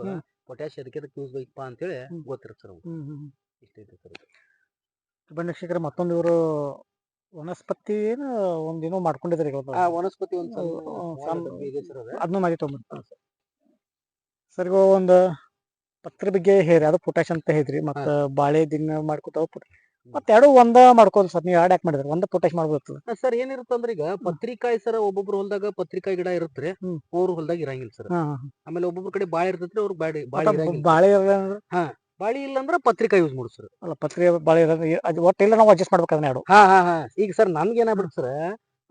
ಪೊಟ್ಯಾಶ್ ಅದಕ್ಕೆ ಅದಕ್ಕೆ ಯೂಸ್ ಬೇಕಪ್ಪ ಅಂತೇಳಿ. ಗೊತ್ತಿರುತ್ತೆ ಸರ್. ಇಷ್ಟೈತೆ ಸರ್ ಬನ್ನಿ ವೀಕ್ಷಕರೇ ಮತ್ತೊಂದು ಇವರು ವನಸ್ಪತಿ ಏನು ಒಂದೇನೋ ಮಾಡ್ಕೊಂಡಿದ್ದಾರೆ ಆ ವನಸ್ಪತಿ ಒಂದು ಅದನ್ನ ಇದೆ ಸರ್ ಈಗ ಒಂದು ಪತ್ರ ಬಗ್ಗೆ ಹೇಳಿ ಅದು ಪೊಟ್ಯಾಶ್ ಅಂತ ಹೇಳಿದ್ರಿ ಮತ್ತೆ ಬಾಳೆ ದಿನ ಮಾಡ್ಕೊತಾವ ಮತ್ತೆ ಎರಡು ಒಂದ ಮಾಡ್ಕೋದು ಸರ್ ನೀವು ಎರಡು ಯಾಕೆ ಮಾಡಿದ್ರೆ ಒಂದ ಪೊಟ್ಯಾಶ್ ಮಾಡ್ಬೋದು ಸರ್. ಏನಿರುತ್ತಂದ್ರೆ ಈಗ ಪತ್ರಿಕಾಯಿ ಸರ್ ಒಬ್ಬೊಬ್ರು ಹೊಲದಾಗ ಪತ್ರಿಕಾಯಿ ಗಿಡ ಇರುತ್ತೆ ಹ್ಮ್. ಅವ್ರ ಹೊಲದಾಗ ಇರಂಗಿಲ್ಲ ಸರ್. ಆಮೇಲೆ ಒಬ್ಬೊಬ್ರ ಕಡೆ ಬಾಳೆ ಇರ್ತೈತ್ರಿ ಅವ್ರ ಬಾಳೆ ಬಾಳೆ ಇರಂಗಿಲ್ಲ ಬಾಳೆ ಬಾಳಿ ಇಲ್ಲ ಅಂದ್ರೆ ಪತ್ರಿಕಾ ಯೂಸ್ ಮಾಡು ಸರ್. ಅಲ್ಲ ಪತ್ರಿ ಬಾಳೆ ಇರೋದು ಅದು ಇಲ್ಲ ನಾವು ಅಡ್ಜಸ್ಟ್ ಮಾಡ್ಬೇಕು ಅದನ್ನ ಎರಡು. ಹಾ ಹಾ ಹಾ. ಈಗ ಸರ್ ನಮ್ಗೆ ಏನಾಗ್ಬಿಡ್ತು ಸರ್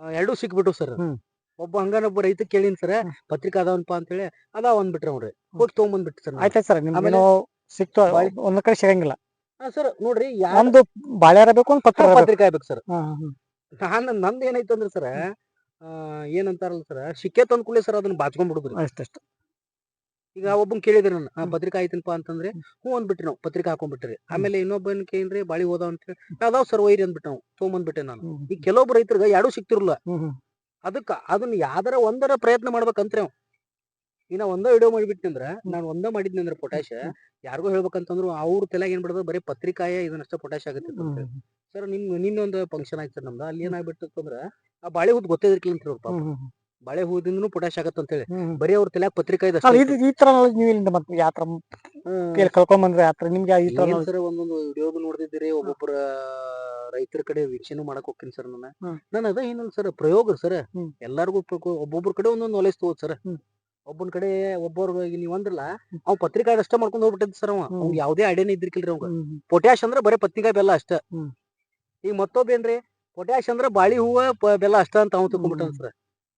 ಎರಡೂ ಸಿಕ್ಬಿಟ್ಟು ಸರ್. ಹ್ಮ್. ಒಬ್ಬ ಹಂಗಾನೊಬ್ಬ ರೈತ ಕೇಳಿನ್ ಸರ್. ಪತ್ರಿಕಾ ಅದಾವನ್ಪ ಅಂತೇಳಿ ಅದಾವ ಅಂದ್ಬಿಟ್ರಿ ಅವ್ರಿ. ಹೋಗಿ ತಗೊಂಬಂದ್ಬಿಟ್ಟು ಸರ್ ಆಯ್ತಾಯ್ತು ಸರ್ ನಿಮ್ಗೆ ಆಮೇಲೆ- ಏನೋ ಸಿಕ್ತು ಬಾಳೆ- ಒಂದ್ ಕಡೆ ಸಿಗಂಗಿಲ್ಲ. ಸರ್ ನೋಡ್ರಿ ಯಾರ ಒಂದು ಬೇಕು ಒಂದು ಪತ್ರ ಪತ್ರಿಕಾ ಆಗ್ಬೇಕು ಸರ್. ನಾನು ನಂದು ಏನೈತೆ ಅಂದ್ರೆ ಸರ್ ಏನಂತಾರಲ್ಲ ಸರ್ ಸಿಕ್ಕೆ ತಂದ್ ಕೂಡಲೇ ಸರ್ ಅದನ್ನ ಬಾಚ್ಕೊಂಡ್ಬಿಡುದ್ರಿ ಅಷ್ಟಷ್ಟು ಈಗ ಒಬ್ಬನ್ ಕೇಳಿದ್ರಿ ನಾನು ಆ, ಹ್ಮ್. ಪತ್ರಿಕಾ ಆಯ್ತನಪ್ಪ ಅಂತಂದ್ರೆ ಹ್ಞೂ ಅಂದ್ಬಿಟ್ರಿ ನಾವು ಪತ್ರಿಕಾ ಹಾಕೊಂಡ್ಬಿಟ್ರಿ. ಆಮೇಲೆ ಇನ್ನೊಬ್ಬನ್ ಕೇಳಿದ್ರಿ ಬಾಳಿ ಹೋದಾವ ಅಂತ ಹೇಳಿ. ಅದಾವ್ ಸರ್ ಒಯ್ರಿ ಅಂದ್ಬಿಟ್ಟು ನಾವು ತೊಗೊಂಬಂದ್ಬಿಟ್ಟೆ ನಾನು. ಈಗ ಕೆಲವೊಬ್ಬ ರೈತರಿಗೆ ಎರಡೂ ಸಿಕ್ತಿರಲ್ಲ ಅದಕ್ಕ ಅದನ್ನ ಯಾವ್ದಾರ ಒಂದರ ಪ್ರಯತ್ನ ಮಾಡ್ಬೇಕಂತ್ರಿ ಅವ್. ಈಗ ಒಂದೇ ವಿಡಿಯೋ ಮಾಡಿಬಿಟ್ನಂದ್ರ ನಾನು ಒಂದ ಮಾಡಿದ್ನಿ ಅಂದ್ರ ಪೊಟ್ಯಾಶ ಯಾರಿಗೋ ಹೇಳ್ಬೇಕಂತಂದ್ರು ಅವ್ರ ತಲೆಗೆ ಏನ್ ಬಿಡೋದು ಬರೀ ಪತ್ರಿಕಾಯ ಇದನ್ನಷ್ಟ ಪೊಟ್ಯಾಶ ಆಗುತ್ತೆ. ಸರ್ ನಿಮ್ ನಿನ್ನೊಂದು ಫಂಕ್ಷನ್ ಆಯ್ತು ಸರ್ ನಮ್ದು. ಅಲ್ಲಿ ಏನಾಗ್ಬಿಟ್ಟು ಅಂದ್ರ ಆ ಬಾಳೆ ಹೂದ್ ಗೊತ್ತಿದ್ರಿಕಿಲ್ಲ ಅಂತ ಪಾಪ. ಬಾಳೆ ಹೂದಿಂದನು ಪೊಟ್ಯಾಶ ಆಗತ್ತ ಅಂತ ಹೇಳಿ. ಬರೀ ಅವ್ರ ತಲೆಯಾಗ ಪತ್ರಿಕಾ ಇದೆ ಈ ತರ ನೀವು ಇಲ್ಲಿಂದ ಮತ್ತೆ ಯಾತ್ರ ತರ ಕೇಳಿ ಕಳ್ಕೊಂಡ್ ಬಂದ್ರೆ ಆ ತರ. ನಿಮ್ಗೆ ಈ ತರ ಸರ್ ಒಂದೊಂದು ವಿಡಿಯೋ ನೋಡ್ತಿದ್ದೀರಿ ಒಬ್ಬೊಬ್ಬರ ರೈತರ ಕಡೆ ವೀಕ್ಷಣೆ ಮಾಡಕ್ ಹೋಗ್ತೀನಿ ಸರ್ ನಾನು. ಹ್ಮ್. ನಾನು ಅದ ಏನಲ್ಲ ಸರ್ ಪ್ರಯೋಗ ಸರ್. ಎಲ್ಲಾರ್ಗು ಒಬ್ಬೊಬ್ಬರ ಕಡೆ ಒಂದೊಂದು ನಾಲೆಜ್ ತಗೋದ್ ಸರ್. ಒಬ್ಬನ ಕಡೆ ಒಬ್ಬರು ನೀವ್ ಅಂದ್ರಲ್ಲ ಅವ್ ಪತ್ರಿಕಾ ಅಷ್ಟ ಮಾಡ್ಕೊಂಡ್ ಹೋಗ್ಬಿಟ್ಟಿದ್ ಸರ್ ಅವ. ಅವ್ನ್ ಯಾವ್ದೇ ಐಡಿಯಾನೇ ಇದ್ರಿಕಿಲ್ರಿ ಹ್ಮ್. ಪೊಟ್ಯಾಶ್ ಅಂದ್ರ ಬರೀ ಪತ್ರಿಕಾ ಬೆಲ್ಲ ಅಷ್ಟ ಈಗ ಮತ್ತೊಬ್ಬೇನ್ರಿ ಪೊಟ್ಯಾಶ್ ಅಂದ್ರೆ ಬಾಳಿ ಹೂವ ಬೆಲ್ಲ ಅಷ್ಟ ಅಂತ ಅವ್ನು ತಿಳ್ಕೊಂಡ್ಬಿಟ್ಟಾನ ಹ್ಮ್. ಸರ್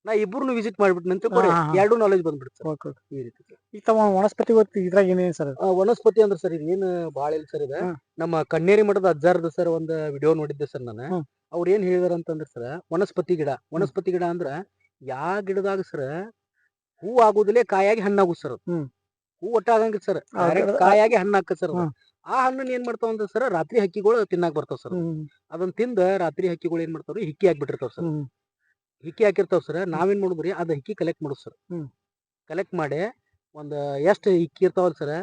ನಾ ಇಬ್ಬರು ವಿಸಿಟ್ ಮಾಡ್ಬಿಟ್ಟು ಹಾ. ಎರಡು ನಾಲೆಜ್ ಬಂದ್ಬಿಡ್ತು. ಈ ರೀತಿ sir. ಈಗ ತಮ್ಮ ವನಸ್ಪತಿ ಗೊತ್ತಿ ಇದ್ರಾಗ ಏನೇನು ಸರ್ ವನಸ್ಪತಿ ಅಂದ್ರೆ ಸರ್ ಇದು ಏನು ಬಾಳ ಇಲ್ಲ ಸರ್ ಇದೆ ನಮ್ಮ ಕಣ್ಣೇರಿ ಮಠದ ಅಜ್ಜಾರದ ಸರ್ ಒಂದ್ ವಿಡಿಯೋ ನೋಡಿದ್ದೆ ಸರ್ ನಾನು ಅವ್ರು ಅವ್ರ ಏನ್ ಹೇಳಿದಾರ ಅಂತಂದ್ರೆ ಸರ್ ವನಸ್ಪತಿ ಗಿಡ ವನಸ್ಪತಿ ಗಿಡ ಅಂದ್ರ ಯಾ ಗಿಡದಾಗ ಸರ್ ಹೂ ಆಗುದಿಲ್ಲ ಕಾಯಾಗಿ ಹಣ್ಣಾಗುದ್ ಸರ್. ಹೂ ಒಟ್ಟ ಆಗಂಗಿಲ್ಲ ಸರ್ ಕಾಯಾಗಿ ಹಣ್ಣು ಹಾಕ ಸರ್ ಆ ಹಣ್ಣನ್ನ ಏನ್ ಮಾಡ್ತಾವ ಅಂದ್ರೆ ಸರ್ ರಾತ್ರಿ ಹಕ್ಕಿಗಳು ತಿನ್ನಾಕ್ ಬರ್ತಾವ ಸರ್ ಅದನ್ನ ತಿಂದ ರಾತ್ರಿ ಹಕ್ಕಿಗಳು ಏನ್ ಮಾಡ್ತಾವ್ರಿ? ಹಿಕ್ಕಿ ಹಾಕ್ಬಿಟ್ಟಿರ್ತಾವ ಸರ್ ಹಿಕ್ಕಿ ಹಾಕಿರ್ತಾವ ಸರ್ ನಾವೇನ್ ಮಾಡುದ್ರಿ ಅದ ಹಿಕ್ಕಿ ಕಲೆಕ್ಟ್ ಮಾಡುದು ಸರ್ ಕಲೆಕ್ಟ್ ಮಾಡಿ ಒಂದ್ ಎಷ್ಟ್ ಹಿಕ್ಕಿ ಇರ್ತಾವಲ್ ಸರ್.